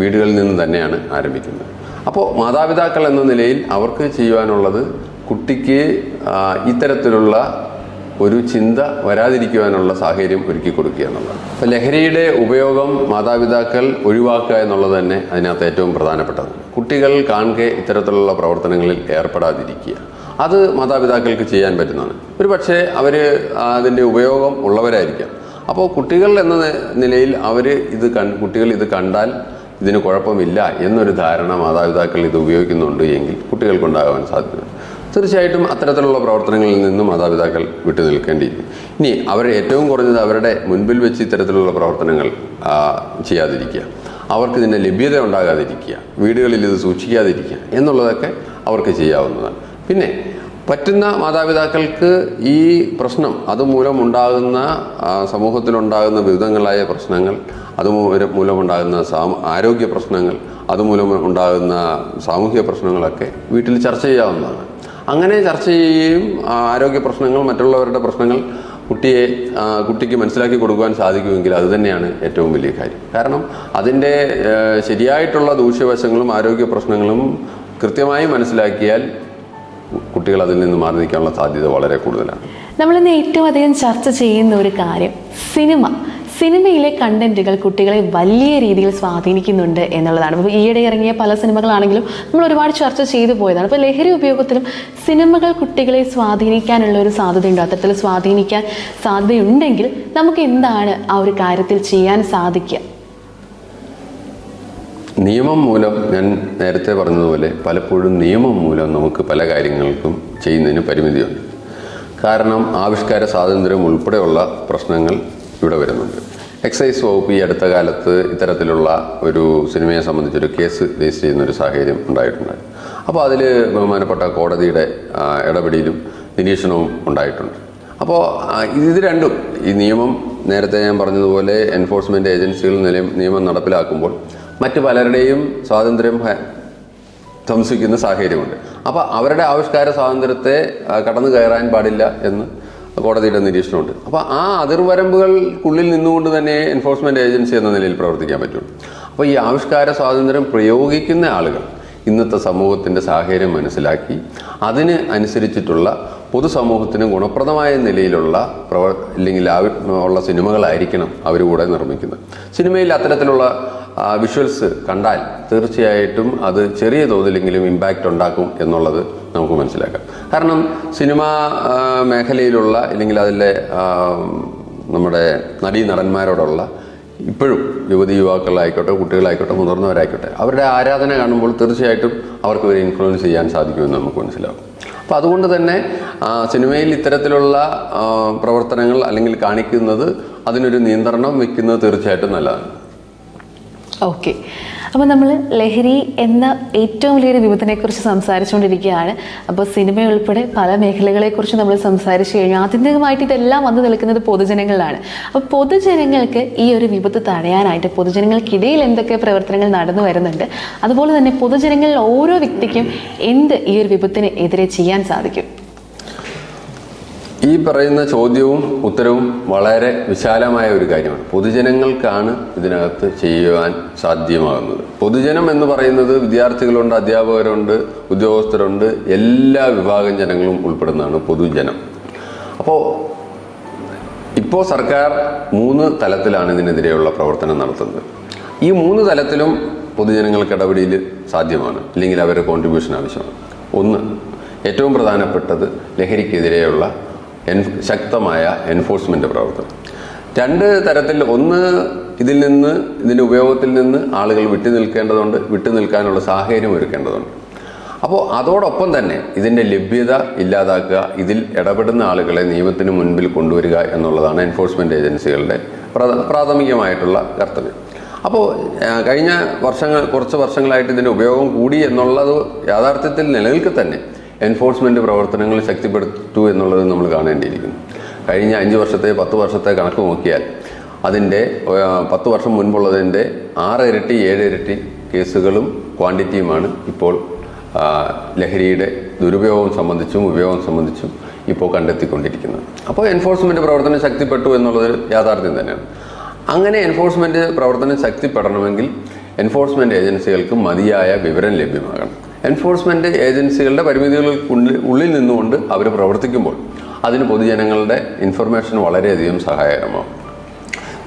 S2: വീടുകളിൽ നിന്ന് തന്നെയാണ് ആരംഭിക്കുന്നത്. അപ്പോൾ മാതാപിതാക്കൾ എന്ന നിലയിൽ അവർക്ക് ചെയ്യുവാനുള്ളത് കുട്ടിക്ക് ഇത്തരത്തിലുള്ള ഒരു ചിന്ത വരാതിരിക്കുവാനുള്ള സാഹചര്യം ഒരുക്കി കൊടുക്കുക എന്നുള്ളതാണ്. അപ്പോൾ ലഹരിയുടെ ഉപയോഗം മാതാപിതാക്കൾ ഒഴിവാക്കുക എന്നുള്ളത് തന്നെ അതിനകത്ത് ഏറ്റവും പ്രധാനപ്പെട്ടത്. കുട്ടികൾ കാണുക ഇത്തരത്തിലുള്ള പ്രവർത്തനങ്ങളിൽ ഏർപ്പെടാതിരിക്കുക. അത് മാതാപിതാക്കൾക്ക് ചെയ്യാൻ പറ്റുന്നതാണ്. ഒരു പക്ഷേ അവർ അതിന്റെ ഉപയോഗം ഉള്ളവരായിരിക്കാം. അപ്പോൾ കുട്ടികൾ എന്ന നിലയിൽ അവർ ഇത് കുട്ടികൾ ഇത് കണ്ടാൽ ഇതിന് കുഴപ്പമില്ല എന്നൊരു ധാരണ മാതാപിതാക്കൾ ഇത് ഉപയോഗിക്കുന്നുണ്ട് എങ്കിൽ കുട്ടികൾക്കുണ്ടാകാൻ സാധ്യതയുണ്ട്. തീർച്ചയായിട്ടും അത്തരത്തിലുള്ള പ്രവർത്തനങ്ങളിൽ നിന്നും മാതാപിതാക്കൾ വിട്ടു നിൽക്കേണ്ടിയിരിക്കും ഇനി അവർ ഏറ്റവും കുറഞ്ഞത് അവരുടെ മുൻപിൽ വെച്ച് ഇത്തരത്തിലുള്ള പ്രവർത്തനങ്ങൾ ചെയ്യാതിരിക്കുക. അവർക്ക് ഇതിന്റെ ലഭ്യത ഉണ്ടാകാതിരിക്കുക. വീടുകളിൽ ഇത് സൂക്ഷിക്കാതിരിക്കുക എന്നുള്ളതൊക്കെ അവർക്ക് ചെയ്യാവുന്നതാണ്. പിന്നെ പറ്റുന്ന മാതാപിതാക്കൾക്ക് ഈ പ്രശ്നം അതുമൂലം ഉണ്ടാകുന്ന സമൂഹത്തിലുണ്ടാകുന്ന വിവിധങ്ങളായ പ്രശ്നങ്ങൾ അതുമൂലം മൂലമുണ്ടാകുന്ന ആരോഗ്യ പ്രശ്നങ്ങൾ അതുമൂലം ഉണ്ടാകുന്ന സാമൂഹ്യ പ്രശ്നങ്ങളൊക്കെ വീട്ടിൽ ചർച്ച ചെയ്യാവുന്നതാണ്. അങ്ങനെ ചർച്ച ചെയ്യുകയും ആരോഗ്യ പ്രശ്നങ്ങൾ മറ്റുള്ളവരുടെ പ്രശ്നങ്ങൾ കുട്ടിയെ കുട്ടിക്ക് മനസ്സിലാക്കി കൊടുക്കുവാൻ സാധിക്കുമെങ്കിൽ അത് തന്നെയാണ് ഏറ്റവും വലിയ കാര്യം. കാരണം അതിന്റെ ശരിയായിട്ടുള്ള ദൂഷ്യവശങ്ങളും ആരോഗ്യ പ്രശ്നങ്ങളും കൃത്യമായി മനസ്സിലാക്കിയാൽ കുട്ടികൾ അതിൽ നിന്ന് മാറി നിൽക്കാനുള്ള സാധ്യത വളരെ കൂടുതലാണ്.
S1: നമ്മളിന്ന് ഏറ്റവും അധികം ചർച്ച ചെയ്യുന്ന ഒരു കാര്യം സിനിമ. സിനിമയിലെ കണ്ടന്റുകൾ കുട്ടികളെ വലിയ രീതിയിൽ സ്വാധീനിക്കുന്നുണ്ട് എന്നുള്ളതാണ്. അപ്പോൾ ഈയിടെ ഇറങ്ങിയ പല സിനിമകളാണെങ്കിലും നമ്മൾ ഒരുപാട് ചർച്ച ചെയ്തു പോയതാണ്. അപ്പോൾ ലഹരി ഉപയോഗത്തിലും സിനിമകൾ കുട്ടികളെ സ്വാധീനിക്കാനുള്ള ഒരു സാധ്യതയുണ്ട്. അത്തരത്തിൽ സ്വാധീനിക്കാൻ സാധ്യതയുണ്ടെങ്കിൽ നമുക്ക് എന്താണ് ആ ഒരു കാര്യത്തിൽ ചെയ്യാൻ സാധിക്കുക?
S2: നിയമം മൂലം ഞാൻ നേരത്തെ പറഞ്ഞതുപോലെ പലപ്പോഴും നിയമം മൂലം നമുക്ക് പല കാര്യങ്ങൾക്കും ചെയ്യുന്നതിന് പരിമിതിയുണ്ട്. കാരണം ആവിഷ്കാര സ്വാതന്ത്ര്യം ഉൾപ്പെടെയുള്ള പ്രശ്നങ്ങൾ ഇവിടെ വരുന്നുണ്ട്. എക്സൈസ് വകുപ്പ് ഈ അടുത്ത കാലത്ത് ഇത്തരത്തിലുള്ള ഒരു സിനിമയെ സംബന്ധിച്ചൊരു കേസ് രജിസ്റ്റർ ചെയ്യുന്ന ഒരു സാഹചര്യം ഉണ്ടായിട്ടുണ്ട്. അപ്പോൾ അതിൽ ബഹുമാനപ്പെട്ട കോടതിയുടെ ഇടപെടലും നിരീക്ഷണവും ഉണ്ടായിട്ടുണ്ട്. അപ്പോൾ ഇത് രണ്ടും ഈ നിയമം നേരത്തെ ഞാൻ പറഞ്ഞതുപോലെ എൻഫോഴ്സ്മെന്റ് ഏജൻസികൾ നിലയം നിയമം നടപ്പിലാക്കുമ്പോൾ മറ്റു പലരുടെയും സ്വാതന്ത്ര്യം ധംസിക്കുന്ന സാഹചര്യമുണ്ട്. അപ്പോൾ അവരുടെ ആവിഷ്കാര സ്വാതന്ത്ര്യത്തെ കടന്നു കയറാൻ പാടില്ല എന്ന് കോടതിയുടെ നിരീക്ഷണമുണ്ട്. അപ്പോൾ ആ അതിർവരമ്പുകൾക്കുള്ളിൽ നിന്നുകൊണ്ട് തന്നെ എൻഫോഴ്സ്മെന്റ് ഏജൻസി എന്ന നിലയിൽ പ്രവർത്തിക്കാൻ പറ്റുള്ളൂ. അപ്പോൾ ഈ ആവിഷ്കാര സ്വാതന്ത്ര്യം പ്രയോഗിക്കുന്ന ആളുകൾ ഇന്നത്തെ സമൂഹത്തിന്റെ സാഹചര്യം മനസ്സിലാക്കി അതിന് അനുസരിച്ചിട്ടുള്ള പൊതുസമൂഹത്തിന് ഗുണപ്രദമായ നിലയിലുള്ള പ്രവ അല്ലെങ്കിൽ ഉള്ള സിനിമകളായിരിക്കണം അവർ കൂടെ നിർമ്മിക്കുന്നത്. സിനിമയിൽ അത്തരത്തിലുള്ള വിഷ്വൽസ് കണ്ടാൽ തീർച്ചയായിട്ടും അത് ചെറിയ തോതിലെങ്കിലും ഇമ്പാക്റ്റ് ഉണ്ടാക്കും എന്നുള്ളത് നമുക്ക് മനസ്സിലാക്കാം. കാരണം സിനിമ മേഖലയിലുള്ള അല്ലെങ്കിൽ അതിലെ നമ്മുടെ നടീ നടന്മാരോടുള്ള ഇപ്പോഴും യുവതി യുവാക്കളായിക്കോട്ടെ കുട്ടികളായിക്കോട്ടെ മുതിർന്നവരായിക്കോട്ടെ അവരുടെ ആരാധന കാണുമ്പോൾ തീർച്ചയായിട്ടും അവർക്ക് ഒരു ഇൻഫ്ലുവൻസ് ചെയ്യാൻ സാധിക്കുമെന്ന് നമുക്ക് മനസ്സിലാവും. അപ്പോൾ അതുകൊണ്ട് തന്നെ ആ, സിനിമയിൽ ഇത്തരത്തിലുള്ള പ്രവർത്തനങ്ങൾ അല്ലെങ്കിൽ കാണിക്കുന്നത് അതിനൊരു നിയന്ത്രണം വെക്കുന്നത് തീർച്ചയായിട്ടും നല്ലതാണ്.
S1: ഓക്കെ അപ്പോൾ നമ്മൾ ലഹരി എന്ന ഏറ്റവും വലിയൊരു വിപത്തിനെക്കുറിച്ച് സംസാരിച്ചുകൊണ്ടിരിക്കുകയാണ്. അപ്പോൾ സിനിമ ഉൾപ്പെടെ പല മേഖലകളെക്കുറിച്ച് നമ്മൾ സംസാരിച്ചു കഴിഞ്ഞു. ആത്യന്തികമായിട്ട് ഇതെല്ലാം വന്നു നിൽക്കുന്നത് പൊതുജനങ്ങളിലാണ് അപ്പോൾ പൊതുജനങ്ങൾക്ക് ഈ ഒരു വിപത്ത് തടയാനായിട്ട് പൊതുജനങ്ങൾക്കിടയിൽ എന്തൊക്കെ പ്രവർത്തനങ്ങൾ നടന്നു വരുന്നുണ്ട്? അതുപോലെ തന്നെ പൊതുജനങ്ങളിൽ ഓരോ വ്യക്തിക്കും എന്ത് ഈ ഒരു വിപത്തിന് എതിരെ ചെയ്യാൻ സാധിക്കും?
S2: ഈ പറയുന്ന ചോദ്യവും ഉത്തരവും വളരെ വിശാലമായ ഒരു കാര്യമാണ്. പൊതുജനങ്ങൾക്കാണ് ഇതിനകത്ത് ചെയ്യുവാൻ സാധ്യമാകുന്നത്. പൊതുജനം എന്ന് പറയുന്നത് വിദ്യാർത്ഥികളുണ്ട് അധ്യാപകരുണ്ട് ഉദ്യോഗസ്ഥരുണ്ട് എല്ലാ വിഭാഗം ജനങ്ങളും ഉൾപ്പെടുന്നതാണ് പൊതുജനം. അപ്പോൾ ഇപ്പോൾ സർക്കാർ മൂന്ന് തലത്തിലാണ് ഇതിനെതിരെയുള്ള പ്രവർത്തനം നടത്തുന്നത്. ഈ മൂന്ന് തലത്തിലും പൊതുജനങ്ങൾക്ക് ഇടപെടിയിൽ സാധ്യമാണ് അല്ലെങ്കിൽ അവരുടെ കോൺട്രിബ്യൂഷൻ ആവശ്യമാണ്. ഒന്ന് ഏറ്റവും പ്രധാനപ്പെട്ടത് ലഹരിക്കെതിരെയുള്ള ശക്തമായ എൻഫോഴ്സ്മെന്റ് പ്രവർത്തനം. രണ്ട് തരത്തിൽ ഒന്ന് ഇതിൽ നിന്ന് ഇതിന്റെ ഉപയോഗത്തിൽ നിന്ന് ആളുകൾ വിട്ടു നിൽക്കേണ്ടതുണ്ട് വിട്ടു നിൽക്കാനുള്ള സാഹചര്യം ഒരുക്കേണ്ടതുണ്ട്. അപ്പോൾ അതോടൊപ്പം തന്നെ ഇതിന്റെ ലഭ്യത ഇല്ലാതാക്കുക ഇതിൽ ഇടപെടുന്ന ആളുകളെ നിയമത്തിന് മുൻപിൽ കൊണ്ടുവരിക എന്നുള്ളതാണ് എൻഫോഴ്സ്മെന്റ് ഏജൻസികളുടെ പ്രാഥമികമായിട്ടുള്ള കർത്തവ്യം. അപ്പോൾ കഴിഞ്ഞ വർഷങ്ങൾ കുറച്ച് വർഷങ്ങളായിട്ട് ഇതിന്റെ ഉപയോഗം കൂടി എന്നുള്ളത് യാഥാർത്ഥ്യത്തിൽ നിലനിൽക്കെ തന്നെ എൻഫോഴ്സ്മെന്റ് പ്രവർത്തനങ്ങൾ ശക്തിപ്പെടുത്തു എന്നുള്ളത് നമ്മൾ കാണേണ്ടിയിരിക്കുന്നു. കഴിഞ്ഞ അഞ്ച് വർഷത്തെ പത്ത് വർഷത്തെ കണക്ക് നോക്കിയാൽ അതിന്റെ പത്ത് വർഷം മുൻപുള്ളതിന്റെ ആറ് ഇരട്ടി ഏഴ് ഇരട്ടി കേസുകളും ക്വാണ്ടിറ്റിയുമാണ് ഇപ്പോൾ ലഹരിയുടെ ദുരുപയോഗം സംബന്ധിച്ചും ഉപയോഗം സംബന്ധിച്ചും ഇപ്പോൾ കണ്ടെത്തിക്കൊണ്ടിരിക്കുന്നത്. അപ്പോൾ എൻഫോഴ്സ്മെന്റ് പ്രവർത്തനം ശക്തിപ്പെട്ടു എന്നുള്ളത് യാഥാർത്ഥ്യം തന്നെയാണ്. അങ്ങനെ എൻഫോഴ്സ്മെന്റ് പ്രവർത്തനം ശക്തിപ്പെടണമെങ്കിൽ എൻഫോഴ്സ്മെന്റ് ഏജൻസികൾക്ക് മതിയായ വിവരം ലഭ്യമാകണം. എൻഫോഴ്സ്മെന്റ് ഏജൻസികളുടെ പരിമിതികൾക്കുള്ളിൽ ഉള്ളിൽ നിന്നുകൊണ്ട് അവർ പ്രവർത്തിക്കുമ്പോൾ അതിന് പൊതുജനങ്ങളുടെ ഇൻഫർമേഷൻ വളരെയധികം സഹായകരമാവും.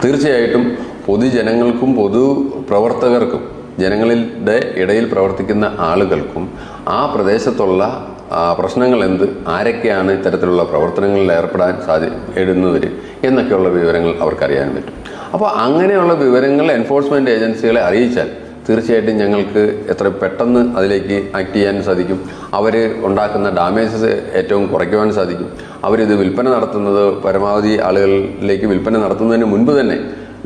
S2: തീർച്ചയായിട്ടും പൊതുജനങ്ങൾക്കും പൊതു പ്രവർത്തകർക്കും ജനങ്ങളുടെ ഇടയിൽ പ്രവർത്തിക്കുന്ന ആളുകൾക്കും ആ പ്രദേശത്തുള്ള പ്രശ്നങ്ങൾ എന്ത് ആരൊക്കെയാണ് ഇത്തരത്തിലുള്ള പ്രവർത്തനങ്ങളിൽ ഏർപ്പെടാൻ സാധി ഇടുന്നവർ എന്നൊക്കെയുള്ള വിവരങ്ങൾ അവർക്കറിയാൻ പറ്റും. അപ്പോൾ അങ്ങനെയുള്ള വിവരങ്ങൾ എൻഫോഴ്സ്മെന്റ് ഏജൻസികളെ അറിയിച്ചാൽ തീർച്ചയായിട്ടും ഞങ്ങൾക്ക് എത്ര പെട്ടെന്ന് അതിലേക്ക് ആക്ട് ചെയ്യാൻ സാധിക്കും. അവർ ഉണ്ടാക്കുന്ന ഡാമേജസ് ഏറ്റവും കുറയ്ക്കുവാൻ സാധിക്കും. അവരിത് വിൽപ്പന നടത്തുന്നത് പരമാവധി ആളുകളിലേക്ക് വിൽപ്പന നടത്തുന്നതിന് മുൻപ് തന്നെ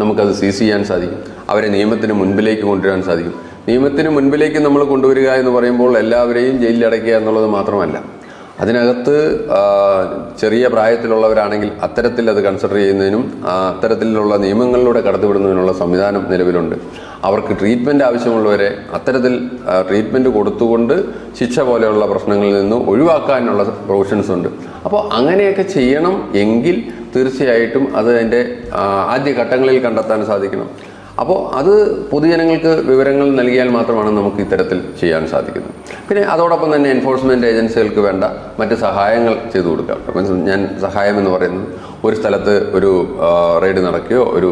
S2: നമുക്കത് സീസ് ചെയ്യാൻ സാധിക്കും. അവരെ നിയമത്തിന് മുൻപിലേക്ക് കൊണ്ടുവരാൻ സാധിക്കും. നിയമത്തിന് മുൻപിലേക്ക് നമ്മൾ കൊണ്ടുവരിക എന്ന് പറയുമ്പോൾ എല്ലാവരെയും ജയിലിലടയ്ക്കുക എന്നുള്ളത് മാത്രമല്ല. അതിനകത്ത് ചെറിയ പ്രായത്തിലുള്ളവരാണെങ്കിൽ അത്തരത്തിൽ അത് കൺസിഡർ ചെയ്യുന്നതിനും അത്തരത്തിലുള്ള നിയമങ്ങളിലൂടെ കടത്തിവിടുന്നതിനുള്ള സംവിധാനം നിലവിലുണ്ട്. അവർക്ക് ട്രീറ്റ്മെന്റ് ആവശ്യമുള്ളവരെ അത്തരത്തിൽ ട്രീറ്റ്മെന്റ് കൊടുത്തുകൊണ്ട് ശിക്ഷ പോലെയുള്ള പ്രശ്നങ്ങളിൽ നിന്ന് ഒഴിവാക്കാനുള്ള പ്രൊവിഷൻസ് ഉണ്ട്. അപ്പോൾ അങ്ങനെയൊക്കെ ചെയ്യണം എങ്കിൽ തീർച്ചയായിട്ടും അത് അതിന്റെ ആദ്യഘട്ടങ്ങളിൽ ആദ്യ ഘട്ടങ്ങളിൽ കണ്ടെത്താൻ സാധിക്കണം. അപ്പോൾ അത് പൊതുജനങ്ങൾക്ക് വിവരങ്ങൾ നൽകിയാൽ മാത്രമാണ് നമുക്ക് ഇത്തരത്തിൽ ചെയ്യാൻ സാധിക്കുന്നത്. പിന്നെ അതോടൊപ്പം തന്നെ എൻഫോഴ്സ്മെന്റ് ഏജൻസികൾക്ക് വേണ്ട മറ്റ് സഹായങ്ങൾ ചെയ്തു കൊടുക്കാം. മീൻസ് ഞാൻ സഹായം എന്ന് പറയുന്നത് ഒരു സ്ഥലത്ത് ഒരു റെയ്ഡ് നടക്കുകയോ ഒരു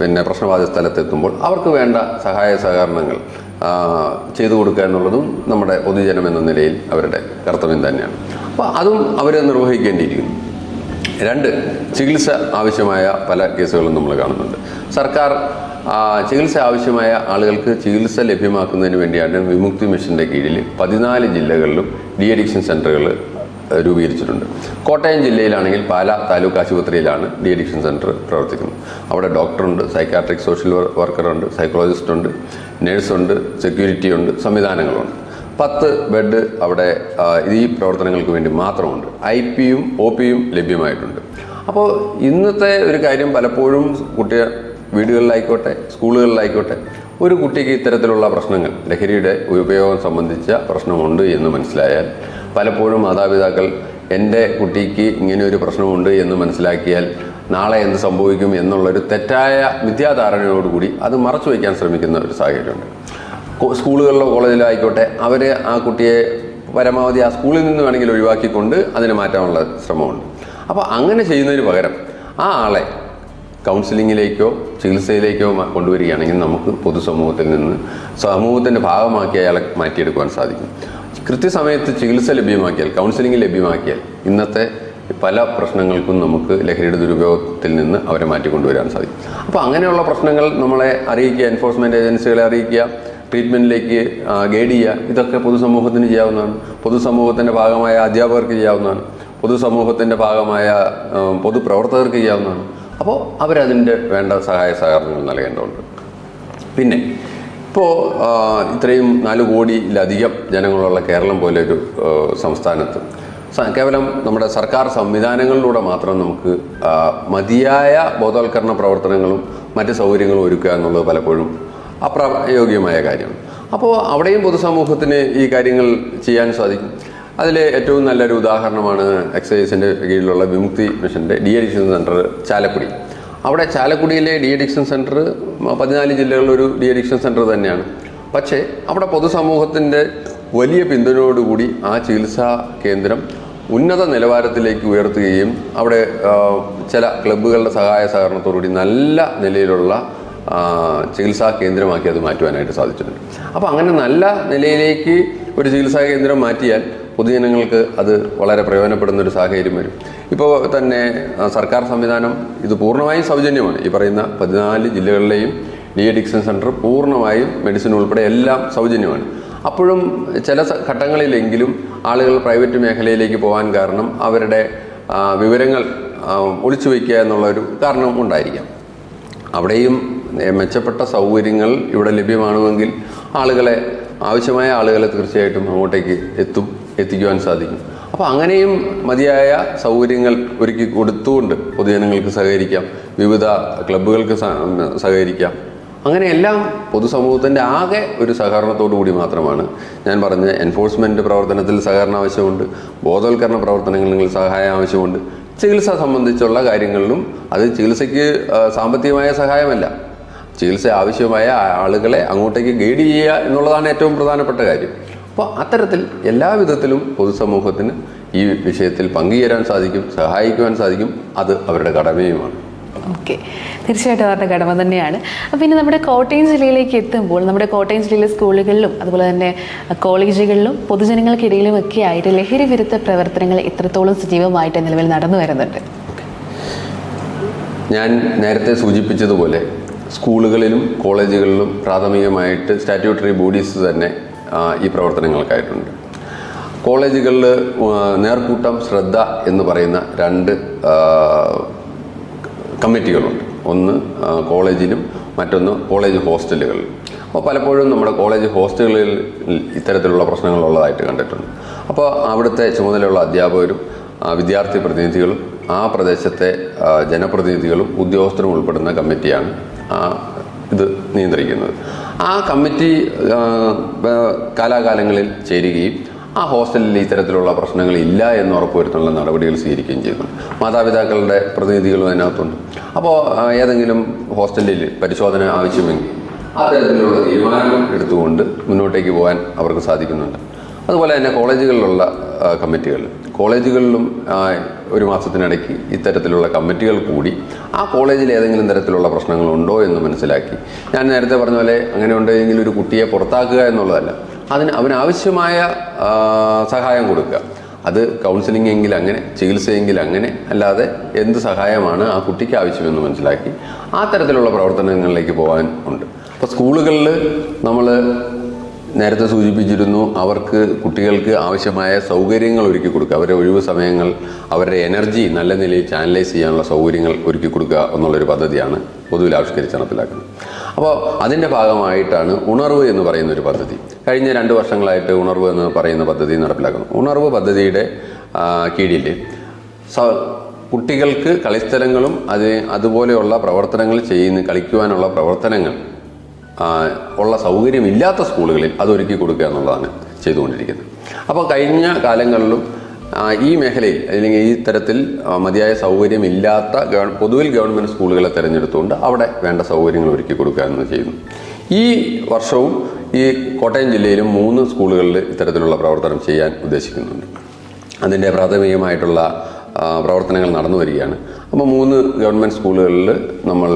S2: പിന്നെ പ്രശ്നബാധിത സ്ഥലത്തെത്തുമ്പോൾ അവർക്ക് വേണ്ട സഹായ സഹകരണങ്ങൾ ചെയ്തു കൊടുക്കുക എന്നുള്ളതും നമ്മുടെ പൊതുജനം എന്ന നിലയിൽ അവരുടെ കർത്തവ്യം തന്നെയാണ്. അപ്പോൾ അതും അവർ നിർവഹിക്കേണ്ടിയിരിക്കുന്നു. രണ്ട് ചികിത്സ ആവശ്യമായ പല കേസുകളും നമ്മൾ കാണുന്നുണ്ട്. സർക്കാർ ചികിത്സ ആവശ്യമായ ആളുകൾക്ക് ചികിത്സ ലഭ്യമാക്കുന്നതിന് വേണ്ടിയാണ് വിമുക്തി മിഷന്റെ കീഴിൽ പതിനാല് ജില്ലകളിലും ഡി അഡിക്ഷൻ സെന്ററുകൾ രൂപീകരിച്ചിട്ടുണ്ട്. കോട്ടയം ജില്ലയിലാണെങ്കിൽ പാല താലൂക്ക് ആശുപത്രിയിലാണ് ഡി അഡിക്ഷൻ സെന്റർ പ്രവർത്തിക്കുന്നത്. അവിടെ ഡോക്ടറുണ്ട് സൈക്കാട്രിക് സോഷ്യൽ വർക്കറുണ്ട് സൈക്കോളജിസ്റ്റ് ഉണ്ട് നഴ്സുണ്ട് സെക്യൂരിറ്റി ഉണ്ട് സംവിധാനങ്ങളുണ്ട്. പത്ത് ബെഡ് അവിടെ ഈ പ്രവർത്തനങ്ങൾക്ക് വേണ്ടി മാത്രമുണ്ട്. ഐ പിയും ഒ പിയും ലഭ്യമായിട്ടുണ്ട്. അപ്പോൾ ഇന്നത്തെ ഒരു കാര്യം പലപ്പോഴും കുട്ടിയ വീടുകളിലായിക്കോട്ടെ സ്കൂളുകളിലായിക്കോട്ടെ ഒരു കുട്ടിക്ക് ഇത്തരത്തിലുള്ള പ്രശ്നങ്ങൾ ലഹരിയുടെ ഉപയോഗം സംബന്ധിച്ച പ്രശ്നമുണ്ട് എന്ന് മനസ്സിലായാൽ പലപ്പോഴും മാതാപിതാക്കൾ എന്റെ കുട്ടിക്ക് ഇങ്ങനെ ഒരു പ്രശ്നമുണ്ട് എന്ന് മനസ്സിലാക്കിയാൽ നാളെ എന്ത് സംഭവിക്കും എന്നുള്ളൊരു തെറ്റായ മിഥ്യാധാരണയോടുകൂടി അത് മറച്ചു വയ്ക്കാൻ ശ്രമിക്കുന്ന ഒരു സാഹചര്യമുണ്ട്. സ്കൂളുകളിലോ കോളേജിലോ ആയിക്കോട്ടെ അവർ ആ കുട്ടിയെ പരമാവധി ആ സ്കൂളിൽ നിന്ന് വേണമെങ്കിൽ ഒഴിവാക്കിക്കൊണ്ട് അതിനെ മാറ്റാനുള്ള ശ്രമമുണ്ട്. അപ്പോൾ അങ്ങനെ ചെയ്യുന്നതിന് പകരം ആ ആളെ കൗൺസിലിങ്ങിലേക്കോ ചികിത്സയിലേക്കോ കൊണ്ടുവരികയാണെങ്കിൽ നമുക്ക് പൊതുസമൂഹത്തിൽ നിന്ന് സമൂഹത്തിന്റെ ഭാഗമാക്കി അയാളെ മാറ്റിയെടുക്കുവാൻ സാധിക്കും. കൃത്യസമയത്ത് ചികിത്സ ലഭ്യമാക്കിയാൽ കൗൺസിലിംഗ് ലഭ്യമാക്കിയാൽ ഇന്നത്തെ പല പ്രശ്നങ്ങൾക്കും നമുക്ക് ലഹരിയുടെ ദുരുപയോഗത്തിൽ നിന്ന് അവരെ മാറ്റിക്കൊണ്ടുവരാൻ സാധിക്കും. അപ്പോൾ അങ്ങനെയുള്ള പ്രശ്നങ്ങൾ നമ്മളെ അറിയിക്കുക എൻഫോഴ്സ്മെന്റ് ഏജൻസികളെ അറിയിക്കുക ട്രീറ്റ്മെന്റിലേക്ക് ഗൈഡ് ചെയ്യുക ഇതൊക്കെ പൊതുസമൂഹത്തിന് ചെയ്യാവുന്നതാണ്. പൊതുസമൂഹത്തിന്റെ ഭാഗമായ അധ്യാപകർക്ക് ചെയ്യാവുന്നതാണ്. പൊതുസമൂഹത്തിന്റെ ഭാഗമായ പൊതുപ്രവർത്തകർക്ക് ചെയ്യാവുന്നതാണ്. അപ്പോൾ അവരതിന്റെ വേണ്ട സഹായ സഹകരണങ്ങൾ നൽകേണ്ടതുണ്ട്. പിന്നെ ഇപ്പോൾ ഇത്രയും നാല് കോടിയിലധികം ജനങ്ങളുള്ള കേരളം പോലെ ഒരു സംസ്ഥാനത്ത്. കേവലം നമ്മുടെ സർക്കാർ സംവിധാനങ്ങളിലൂടെ മാത്രം നമുക്ക് മതിയായ ബോധവൽക്കരണ പ്രവർത്തനങ്ങളും മറ്റ് സൗകര്യങ്ങളും ഒരുക്കുക എന്നുള്ളത് പലപ്പോഴും അപ്രായോഗ്യമായ കാര്യമാണ്. അപ്പോൾ അവിടെയും പൊതുസമൂഹത്തിന് ഈ കാര്യങ്ങൾ ചെയ്യാൻ സാധിക്കും. അതിൽ ഏറ്റവും നല്ലൊരു ഉദാഹരണമാണ് എക്സൈസിന്റെ കീഴിലുള്ള വിമുക്തി മിഷന്റെ ഡി അഡിക്ഷൻ സെന്റർ ചാലക്കുടി. അവിടെ ചാലക്കുടിയിലെ ഡി അഡിക്ഷൻ സെന്റർ പതിനാല് ജില്ലകളിലൊരു ഡി അഡിക്ഷൻ സെന്റർ തന്നെയാണ്. പക്ഷേ അവിടെ പൊതുസമൂഹത്തിന്റെ വലിയ പിന്തുണയോടുകൂടി ആ ചികിത്സാ കേന്ദ്രം ഉന്നത നിലവാരത്തിലേക്ക് ഉയർത്തുകയും അവിടെ ചില ക്ലബ്ബുകളുടെ സഹായ സഹകരണത്തോടുകൂടി നല്ല നിലയിലുള്ള ചികിത്സാ കേന്ദ്രമാക്കി അത് മാറ്റുവാനായിട്ട് സാധിച്ചിട്ടുണ്ട്. അപ്പോൾ അങ്ങനെ നല്ല നിലയിലേക്ക് ഒരു ചികിത്സാ കേന്ദ്രം മാറ്റിയാൽ പൊതുജനങ്ങൾക്ക് അത് വളരെ പ്രയോജനപ്പെടുന്ന ഒരു സാഹചര്യം വരും. ഇപ്പോൾ തന്നെ സർക്കാർ സംവിധാനം ഇത് പൂർണമായും സൗജന്യമാണ്. ഈ പറയുന്ന പതിനാല് ജില്ലകളിലെയും ഡി അഡിക്ഷൻ സെന്റർ പൂർണമായും മെഡിസിൻ ഉൾപ്പെടെ എല്ലാം സൗജന്യമാണ്. അപ്പോഴും ചില ഘട്ടങ്ങളിലെങ്കിലും ആളുകൾ പ്രൈവറ്റ് മേഖലയിലേക്ക് പോകാൻ കാരണം അവരുടെ വിവരങ്ങൾ ഒളിച്ചു വയ്ക്കുക എന്നുള്ളൊരു കാരണം ഉണ്ടായിരിക്കാം. അവിടെയും മെച്ചപ്പെട്ട സൗകര്യങ്ങൾ ഇവിടെ ലഭ്യമാണെങ്കിൽ ആളുകളെ ആവശ്യമായ ആളുകളെ തീർച്ചയായിട്ടും അങ്ങോട്ടേക്ക് എത്തും. എത്തിക്കുവാൻ സാധിക്കും. അപ്പോൾ അങ്ങനെയും മതിയായ സൗകര്യങ്ങൾ ഒരുക്കി കൊടുത്തുകൊണ്ട് പൊതുജനങ്ങൾക്ക് സഹകരിക്കാം. വിവിധ ക്ലബ്ബുകൾക്ക് സഹകരിക്കാം. അങ്ങനെയെല്ലാം പൊതുസമൂഹത്തിന്റെ ആകെ ഒരു സഹകരണത്തോടു കൂടി മാത്രമാണ്. ഞാൻ പറഞ്ഞ എൻഫോഴ്സ്മെന്റ് പ്രവർത്തനത്തിൽ സഹകരണം ആവശ്യമുണ്ട്. ബോധവൽക്കരണ പ്രവർത്തനങ്ങളിൽ സഹായം ആവശ്യമുണ്ട്. ചികിത്സ സംബന്ധിച്ചുള്ള കാര്യങ്ങളിലും അത് ചികിത്സയ്ക്ക് സാമ്പത്തികമായ സഹായമല്ല. ചികിത്സ ആവശ്യമായ ആളുകളെ അങ്ങോട്ടേക്ക് ഗൈഡ് ചെയ്യുക എന്നുള്ളതാണ് ഏറ്റവും പ്രധാനപ്പെട്ട കാര്യം. അപ്പോൾ അത്തരത്തിൽ എല്ലാ വിധത്തിലും പൊതുസമൂഹത്തിന് ഈ വിഷയത്തിൽ പങ്കുചേരാൻ സാധിക്കും സഹായിക്കുവാൻ സാധിക്കും അത് അവരുടെ കടമയുമാണ്.
S1: ഓക്കെ. തീർച്ചയായിട്ടും അവരുടെ കടമ തന്നെയാണ്. അപ്പോൾ പിന്നെ നമ്മുടെ കോട്ടയം ജില്ലയിലേക്ക് എത്തുമ്പോൾ നമ്മുടെ കോട്ടയം ജില്ലയിലെ സ്കൂളുകളിലും അതുപോലെ തന്നെ കോളേജുകളിലും പൊതുജനങ്ങൾക്കിടയിലും ഒക്കെ ആയിട്ട് ലഹരി വിരുദ്ധ പ്രവർത്തനങ്ങൾ എത്രത്തോളം സജീവമായിട്ട് നിലവിൽ നടന്നു വരുന്നുണ്ട്?
S2: ഞാൻ നേരത്തെ സൂചിപ്പിച്ചതുപോലെ സ്കൂളുകളിലും കോളേജുകളിലും പ്രാഥമികമായിട്ട് സ്റ്റാറ്റ്യൂട്ടറി ബോഡീസ് തന്നെ ഈ പ്രവർത്തനങ്ങൾക്കായിട്ടുണ്ട്. കോളേജുകളിൽ നേർക്കൂട്ടം ശ്രദ്ധ എന്ന് പറയുന്ന രണ്ട് കമ്മിറ്റികളുണ്ട്. ഒന്ന് കോളേജിലും മറ്റൊന്ന് കോളേജ് ഹോസ്റ്റലുകളിൽ. അപ്പോൾ പലപ്പോഴും നമ്മുടെ കോളേജ് ഹോസ്റ്റലുകളിൽ ഇത്തരത്തിലുള്ള പ്രശ്നങ്ങളുള്ളതായിട്ട് കണ്ടിട്ടുണ്ട്. അപ്പോൾ അവിടുത്തെ ചുമതലയുള്ള അധ്യാപകരും വിദ്യാർത്ഥി പ്രതിനിധികളും ആ പ്രദേശത്തെ ജനപ്രതിനിധികളും ഉദ്യോഗസ്ഥരും ഉൾപ്പെടുന്ന കമ്മിറ്റിയാണ് ആ, ഇത് നിയന്ത്രിക്കുന്നത്. ആ കമ്മിറ്റി കാലാകാലങ്ങളിൽ ചേരുകയും ആ ഹോസ്റ്റലിൽ ഇത്തരത്തിലുള്ള പ്രശ്നങ്ങൾ ഇല്ല എന്ന് ഉറപ്പുവരുത്തുന്ന നടപടികൾ സ്വീകരിക്കുകയും ചെയ്യുന്നുണ്ട് മാതാപിതാക്കളുടെ പ്രതിനിധികളും അതിനകത്തുണ്ട്. അപ്പോൾ ഏതെങ്കിലും ഹോസ്റ്റലിൽ പരിശോധന ആവശ്യമെങ്കിൽ അത്തരത്തിലുള്ള തീരുമാനം എടുത്തുകൊണ്ട് മുന്നോട്ടേക്ക് പോകാൻ അവർക്ക് സാധിക്കുന്നുണ്ട്. അതുപോലെ തന്നെ കോളേജുകളിലുള്ള കമ്മിറ്റികൾ. കോളേജുകളിലും ഒരു മാസത്തിനിടയ്ക്ക് ഇത്തരത്തിലുള്ള കമ്മിറ്റികൾ കൂടി ആ കോളേജിൽ ഏതെങ്കിലും തരത്തിലുള്ള പ്രശ്നങ്ങളുണ്ടോ എന്ന് മനസ്സിലാക്കി. ഞാൻ നേരത്തെ പറഞ്ഞ പോലെ അങ്ങനെ ഉണ്ടെങ്കിൽ ഒരു കുട്ടിയെ പുറത്താക്കുക എന്നുള്ളതല്ല. അതിന് അവനാവശ്യമായ സഹായം കൊടുക്കുക. അത് കൗൺസിലിംഗ് എങ്കിൽ അങ്ങനെ ചികിത്സയെങ്കിൽ അങ്ങനെ അല്ലാതെ എന്ത് സഹായമാണ് ആ കുട്ടിക്ക് ആവശ്യമെന്ന് മനസ്സിലാക്കി ആ തരത്തിലുള്ള പ്രവർത്തനങ്ങളിലേക്ക് പോകാൻ ഉണ്ട്. അപ്പോൾ സ്കൂളുകളിൽ നമ്മൾ നേരത്തെ സൂചിപ്പിച്ചിരുന്നു അവർക്ക് കുട്ടികൾക്ക് ആവശ്യമായ സൗകര്യങ്ങൾ ഒരുക്കി കൊടുക്കുക. അവരുടെ ഒഴിവ് സമയങ്ങൾ അവരുടെ എനർജി നല്ല നിലയിൽ ചാനലൈസ് ചെയ്യാനുള്ള സൗകര്യങ്ങൾ ഒരുക്കി കൊടുക്കുക എന്നുള്ളൊരു പദ്ധതിയാണ് പൊതുവിൽ ആവിഷ്കരിച്ച് നടപ്പിലാക്കുന്നത്. അപ്പോൾ അതിന്റെ ഭാഗമായിട്ടാണ് ഉണർവ് എന്ന് പറയുന്ന ഒരു പദ്ധതി. കഴിഞ്ഞ രണ്ട് വർഷങ്ങളായിട്ട് ഉണർവ് എന്ന് പറയുന്ന പദ്ധതി നടപ്പിലാക്കുന്നു. ഉണർവ് പദ്ധതിയുടെ കീഴിൽ കുട്ടികൾക്ക് കളിസ്ഥലങ്ങളും അത് അതുപോലെയുള്ള പ്രവർത്തനങ്ങൾ ചെയ്യുന്ന കളിക്കുവാനുള്ള പ്രവർത്തനങ്ങൾ ഉള്ള സൗകര്യമില്ലാത്ത സ്കൂളുകളിൽ അതൊരുക്കി കൊടുക്കുക എന്നുള്ളതാണ് ചെയ്തുകൊണ്ടിരിക്കുന്നത്. അപ്പോൾ കഴിഞ്ഞ കാലങ്ങളിലും ഈ മേഖലയിൽ അല്ലെങ്കിൽ ഈ തരത്തിൽ മതിയായ സൗകര്യമില്ലാത്ത പൊതുവിൽ ഗവൺമെന്റ് സ്കൂളുകളെ തിരഞ്ഞെടുത്തുകൊണ്ട് അവിടെ വേണ്ട സൗകര്യങ്ങൾ ഒരുക്കി കൊടുക്കുക എന്ന് ചെയ്യുന്നു. ഈ വർഷവും ഈ കോട്ടയം ജില്ലയിലും മൂന്ന് സ്കൂളുകളിൽ ഇത്തരത്തിലുള്ള പ്രവർത്തനം ചെയ്യാൻ ഉദ്ദേശിക്കുന്നുണ്ട്. അതിന്റെ പ്രാഥമികമായിട്ടുള്ള പ്രവർത്തനങ്ങൾ നടന്നു വരികയാണ്. അപ്പോൾ മൂന്ന് ഗവൺമെന്റ് സ്കൂളുകളിൽ നമ്മൾ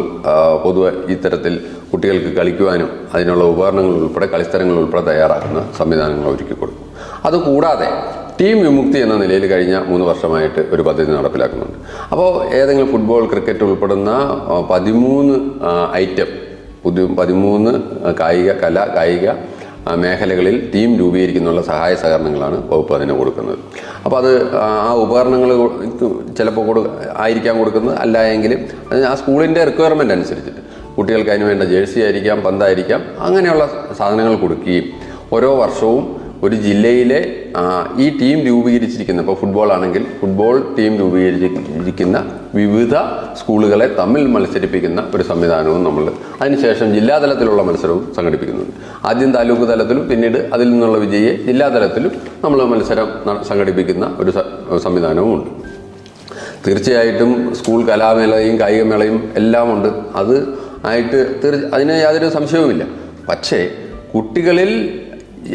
S2: പൊതുവെ ഇത്തരത്തിൽ കുട്ടികൾക്ക് കളിക്കുവാനും അതിനുള്ള ഉപകരണങ്ങൾ ഉൾപ്പെടെ കളിസ്ഥലങ്ങൾ ഉൾപ്പെടെ തയ്യാറാക്കുന്ന സംവിധാനങ്ങൾ ഒരുക്കി കൊടുക്കും. അതുകൂടാതെ ടീം വിമുക്തി എന്ന നിലയിൽ കഴിഞ്ഞ മൂന്ന് വർഷമായിട്ട് ഒരു പദ്ധതി നടപ്പിലാക്കുന്നുണ്ട്. അപ്പോൾ ഏതെങ്കിലും ഫുട്ബോൾ ക്രിക്കറ്റ് ഉൾപ്പെടുന്ന പതിമൂന്ന് ഐറ്റം പുതിയ പതിമൂന്ന് കായിക കല കായിക മേഖലകളിൽ ടീം രൂപീകരിക്കുന്നുള്ള സഹായ സഹകരണങ്ങളാണ് വകുപ്പ് അതിന് കൊടുക്കുന്നത്. അപ്പോൾ അത് ആ ഉപകരണങ്ങൾ ചിലപ്പോൾ കൊടു ആയിരിക്കാം കൊടുക്കുന്നത്. അല്ല എങ്കിലും ആ സ്കൂളിന്റെ റിക്വയർമെന്റ് അനുസരിച്ചിട്ട്. കുട്ടികൾക്ക് അതിന് വേണ്ട ജേഴ്സി ആയിരിക്കാം പന്തായിരിക്കാം അങ്ങനെയുള്ള സാധനങ്ങൾ കൊടുക്കുകയും ഓരോ വർഷവും ഒരു ജില്ലയിലെ ഈ ടീം രൂപീകരിച്ചിരിക്കുന്ന ഇപ്പോൾ ഫുട്ബോൾ ആണെങ്കിൽ ഫുട്ബോൾ ടീം രൂപീകരിച്ചിരിക്കുന്ന വിവിധ സ്കൂളുകളെ തമ്മിൽ മത്സരിപ്പിക്കുന്ന ഒരു സംവിധാനവും നമ്മൾ അതിനുശേഷം ജില്ലാതലത്തിലുള്ള മത്സരവും സംഘടിപ്പിക്കുന്നുണ്ട്. ആദ്യം താലൂക്ക് തലത്തിലും പിന്നീട് അതിൽ നിന്നുള്ള വിജയിയെ ജില്ലാതലത്തിലും നമ്മൾ മത്സരം സംഘടിപ്പിക്കുന്ന ഒരു സംവിധാനവും ഉണ്ട്. തീർച്ചയായിട്ടും സ്കൂൾ കലാമേളയും കായികമേളയും എല്ലാം ഉണ്ട് അത് ആയിട്ട് തീർ അതിന് യാതൊരു സംശയവുമില്ല. പക്ഷേ കുട്ടികളിൽ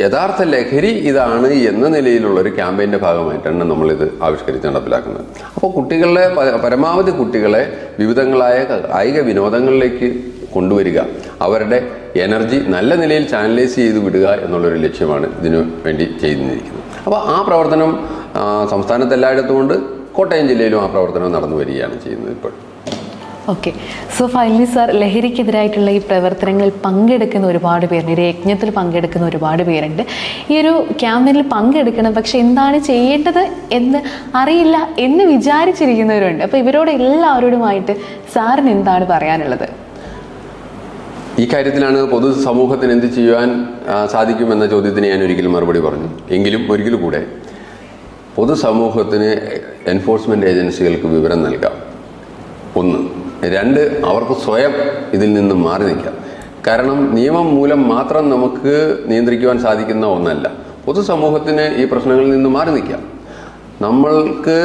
S2: യഥാർത്ഥ ലഹരി ഇതാണ് എന്ന നിലയിലുള്ള ഒരു ക്യാമ്പയിന്റെ ഭാഗമായിട്ടാണ് നമ്മളിത് ആവിഷ്കരിച്ച് നടപ്പിലാക്കുന്നത്. അപ്പോൾ കുട്ടികളെ പരമാവധി കുട്ടികളെ വിവിധങ്ങളായ കായിക വിനോദങ്ങളിലേക്ക് കൊണ്ടുവരിക. അവരുടെ എനർജി നല്ല നിലയിൽ ചാനലൈസ് ചെയ്ത് വിടുക എന്നുള്ളൊരു ലക്ഷ്യമാണ് ഇതിനു വേണ്ടി ചെയ്തിരിക്കുന്നത് അപ്പോൾ ആ പ്രവർത്തനം സംസ്ഥാനത്ത് എല്ലായിടത്തും ഉണ്ട്. കോട്ടയം ജില്ലയിലും ആ പ്രവർത്തനം നടന്നു വരികയാണ് ചെയ്യുന്നത് ഇപ്പോൾ.
S1: ഓക്കെ സോ ഫൈനലി സാർ ലഹരിക്കെതിരായിട്ടുള്ള ഈ പ്രവർത്തനങ്ങളിൽ പങ്കെടുക്കുന്ന ഒരുപാട് പേരുണ്ട്. ഒരു യജ്ഞത്തിൽ പങ്കെടുക്കുന്ന ഒരുപാട് പേരുണ്ട്. ഈ ഒരു ക്യാമ്പയിനിൽ പങ്കെടുക്കണം. പക്ഷെ എന്താണ് ചെയ്യേണ്ടത് എന്ന് അറിയില്ല എന്ന് വിചാരിച്ചിരിക്കുന്നവരുണ്ട്. അപ്പോൾ ഇവരോട് എല്ലാവരോടുമായിട്ട് സാറിന് എന്താണ് പറയാനുള്ളത്?
S2: ഈ കാര്യത്തിലാണ് പൊതു സമൂഹത്തിന് എന്ത് ചെയ്യുവാൻ സാധിക്കുമെന്ന ചോദ്യത്തിന് ഞാൻ ഒരിക്കലും മറുപടി പറഞ്ഞു. എങ്കിലും ഒരിക്കൽ കൂടെ പൊതുസമൂഹത്തിന് എൻഫോഴ്സ്മെന്റ് ഏജൻസികൾക്ക് വിവരം നൽകാം. ഒന്ന് രണ്ട് അവർക്ക് സ്വയം ഇതിൽ നിന്ന് മാറി നിൽക്കാം. കാരണം നിയമം മൂലം മാത്രം നമുക്ക് നിയന്ത്രിക്കുവാൻ സാധിക്കുന്ന ഒന്നല്ല. പൊതുസമൂഹത്തിന് ഈ പ്രശ്നങ്ങളിൽ നിന്ന് മാറി നിൽക്കാം. നമ്മൾക്ക്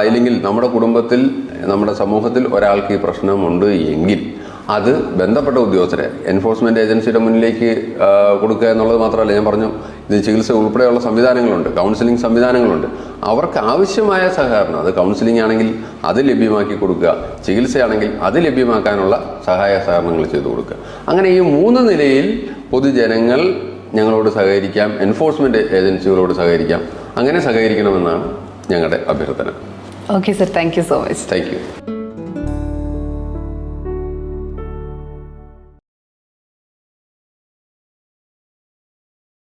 S2: അല്ലെങ്കിൽ നമ്മുടെ കുടുംബത്തിൽ നമ്മുടെ സമൂഹത്തിൽ ഒരാൾക്ക് ഈ പ്രശ്നമുണ്ട് എങ്കിൽ അത് ബന്ധപ്പെട്ട ഉദ്യോഗസ്ഥരെ എൻഫോഴ്സ്മെന്റ് ഏജൻസിയുടെ മുന്നിലേക്ക് കൊടുക്കുക എന്നുള്ളത് മാത്രമല്ല ഞാൻ പറഞ്ഞു ഇത് ചികിത്സ ഉൾപ്പെടെയുള്ള സംവിധാനങ്ങളുണ്ട് കൗൺസിലിംഗ് സംവിധാനങ്ങളുണ്ട്. അവർക്ക് ആവശ്യമായ സഹകരണം അത് കൗൺസിലിംഗ് ആണെങ്കിൽ അത് ലഭ്യമാക്കി കൊടുക്കുക ചികിത്സയാണെങ്കിൽ അത് ലഭ്യമാക്കാനുള്ള സഹായ സഹകരണങ്ങൾ ചെയ്തു കൊടുക്കുക. അങ്ങനെ ഈ മൂന്ന് നിലയിൽ പൊതുജനങ്ങൾ ഞങ്ങളോട് സഹകരിക്കാം എൻഫോഴ്സ്മെന്റ് ഏജൻസികളോട് സഹകരിക്കാം. അങ്ങനെ സഹകരിക്കണമെന്നാണ് ഞങ്ങളുടെ അഭ്യർത്ഥന.
S1: Okay sir thank you so much
S2: thank you